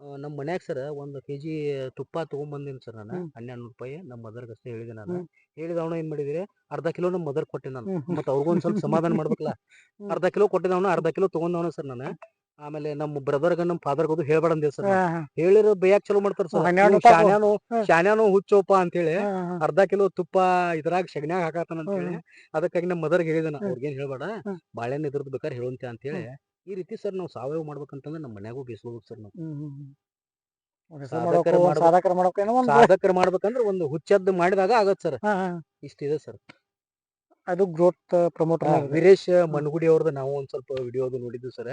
ಆ, ನಮ್ ಮನ್ಯಾಗ ಸರ್ ಒಂದ್ ಕೆಜಿ ತುಪ್ಪ ತಗೊಂಡ್ ಬಂದಿನಿ ಸರ್ ನಾನು ಹ್ಮ್. ಹನ್ನೆರಡು ನೂರು ರೂಪಾಯಿ ನಮ್ಮ ಮದರ್ಗ ಅಷ್ಟೇ ಹೇಳಿದೆ ನಾನು ಹ್ಮ್. ಹೇಳಿದವನ ಏನ್ ಮಾಡಿದಿರಿ ಅರ್ಧ ಕಿಲೋ ನಮ್ಮ ಮದರ್ ಕೊಟ್ಟೆ ನಾನು ಹ್ಮ್. ಮತ್ತ ಅವ್ರಿಗೊಂದ್ ಸ್ವಲ್ಪ ಸಮಾಧಾನ ಮಾಡ್ಬೇಕಲ್ಲ ಹ್ಮ್. ಅರ್ಧ ಕಿಲೋ ಕೊಟ್ಟಿದ್ದವನು ಅರ್ಧ ಕಿಲೋ ತಗೊಂಡವನು ಸರ್ ನಾನು ಆಮೇಲೆ ನಮ್ಮ ಬ್ರದರ್ಗ ನಮ್ಮ ಫಾದರ್ಗ ಅದು ಹೇಳ್ಬೇಡ ಅಂದೇವ್ ಸರ್. ಹೇಳಿರೋ ಬೈಯಾಕ್ ಚಲೋ ಮಾಡ್ತಾರ ಸರ್. ಹನ್ನೆರಡು ಶಾನ್ಯಾನು. ಶಾನ್ಯಾನು ಹುಚ್ಚೋಪ ಅಂತೇಳಿ ಹಾ, ಹಾ. ಅರ್ಧ ಕಿಲೋ ತುಪ್ಪ ಇದ್ರಾಗ ಶಗನ್ಯಾಗ ಹಾಕತಾನ ಅಂತ ಹೇಳಿ ಅದಕ್ಕಾಗಿ ನಮ್ಮ ಮದರ್ಗೆ ಹೇಳಿದೆ ನಾ ಹ್ಮ್. ಅವ್ರಿಗೇನ್ ಹೇಳ್ಬೇಡ. ಬಾಳೆಹಣ್ಣು ಇದ್ರದ್ದು ಬೇಕಾದ್ರೆ ಹೇಳುವಂತೆ ಅಂತೇಳಿ. ಈ ರೀತಿ ಸರ್ ನಾವು ಸಾವಯವ ಮಾಡ್ಬೇಕಂತಂದ್ರೆ ನಮ್ಮ ಮನ್ಯಾಗೂ ಬೇಯಿಸ್ಬೇಕು ಸರ್ ನಾವು. ಸಾಧಕರು ಮಾಡ್ಬೇಕಂದ್ರೆ ಒಂದು ಹುಚ್ಚದ್ದು ಮಾಡಿದಾಗ ಆಗತ್ ಸರ್. ಇಷ್ಟ ಇದೆ ಇಷ್ಟಿದೆ ಸರ್. ಅದು ಗ್ರೋತ್ ಪ್ರಮೋಟರ್ ವೀರೇಶ್ ಮನ್ಗುಡಿ ಅವ್ರದ್ದು ನಾವು ಒಂದ್ ಸ್ವಲ್ಪ ವಿಡಿಯೋದು ನೋಡಿದ್ವಿ ಸರ್.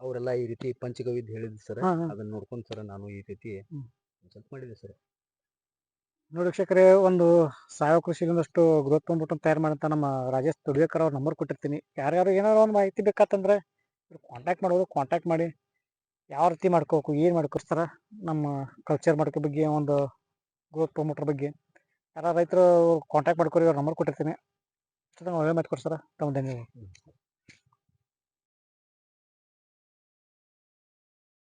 ಅವರೆಲ್ಲ ಈ ರೀತಿ ಪಂಚಗವಿದ್ ಹೇಳಿದ್ರು ಸರ್. ಹಾ, ಹಾ. ಅದನ್ನ ನೋಡ್ಕೊಂಡು ಸರ್ ನಾನು ಈ ರೀತಿ ಹ್ಮ್. ಸ್ವಲ್ಪ ಮಾಡಿದೆ ಸರ್. ನೋಡಿ ವೀಕ್ಷಕರೇ ಒಂದು ಸಾವಯವ ಕೃಷಿಗೆ ಒಂದಷ್ಟು ಗ್ರೋತ್ ಬಂದ್ಬಿಟ್ಟು ತಯಾರು ಮಾಡಂತ ನಮ್ಮ ರಾಜೇಶ್ ತುಡಿಯಕರ್ ಅವ್ರ ನಂಬರ್ ಕೊಟ್ಟಿರ್ತೀನಿ. ಯಾರ್ಯಾರು ಏನಾರು ಒಂದು ಮಾಹಿತಿ ಬೇಕಾತಂದ್ರೆ ಕಾಂಟ್ಯಾಕ್ಟ್ ಮಾಡೋದು ಕಾಂಟ್ಯಾಕ್ಟ್ ಮಾಡಿ. ಯಾವ ರೀತಿ ಮಾಡ್ಕೋಬೇಕು ಏನು ಮಾಡ್ಕೋಸ್ತಾರ ನಮ್ಮ ಕಲ್ಚರ್ ಮಾಡ್ಕೋ ಬಗ್ಗೆ ಒಂದು ಗ್ರೋತ್ ಪ್ರಮೋಟರ್ ಬಗ್ಗೆ. ಯಾರು ರೈತರು ಕಾಂಟ್ಯಾಕ್ಟ್ ಮಾಡ್ಕೊರಿ ಅವ್ರ ನಂಬರ್ ಕೊಟ್ಟಿರ್ತೀನಿ. ಒಳ್ಳೆ ಮಾತು ಕೊಡ್ಸರ ತಮ್ಮ ಧನ್ಯವಾದ.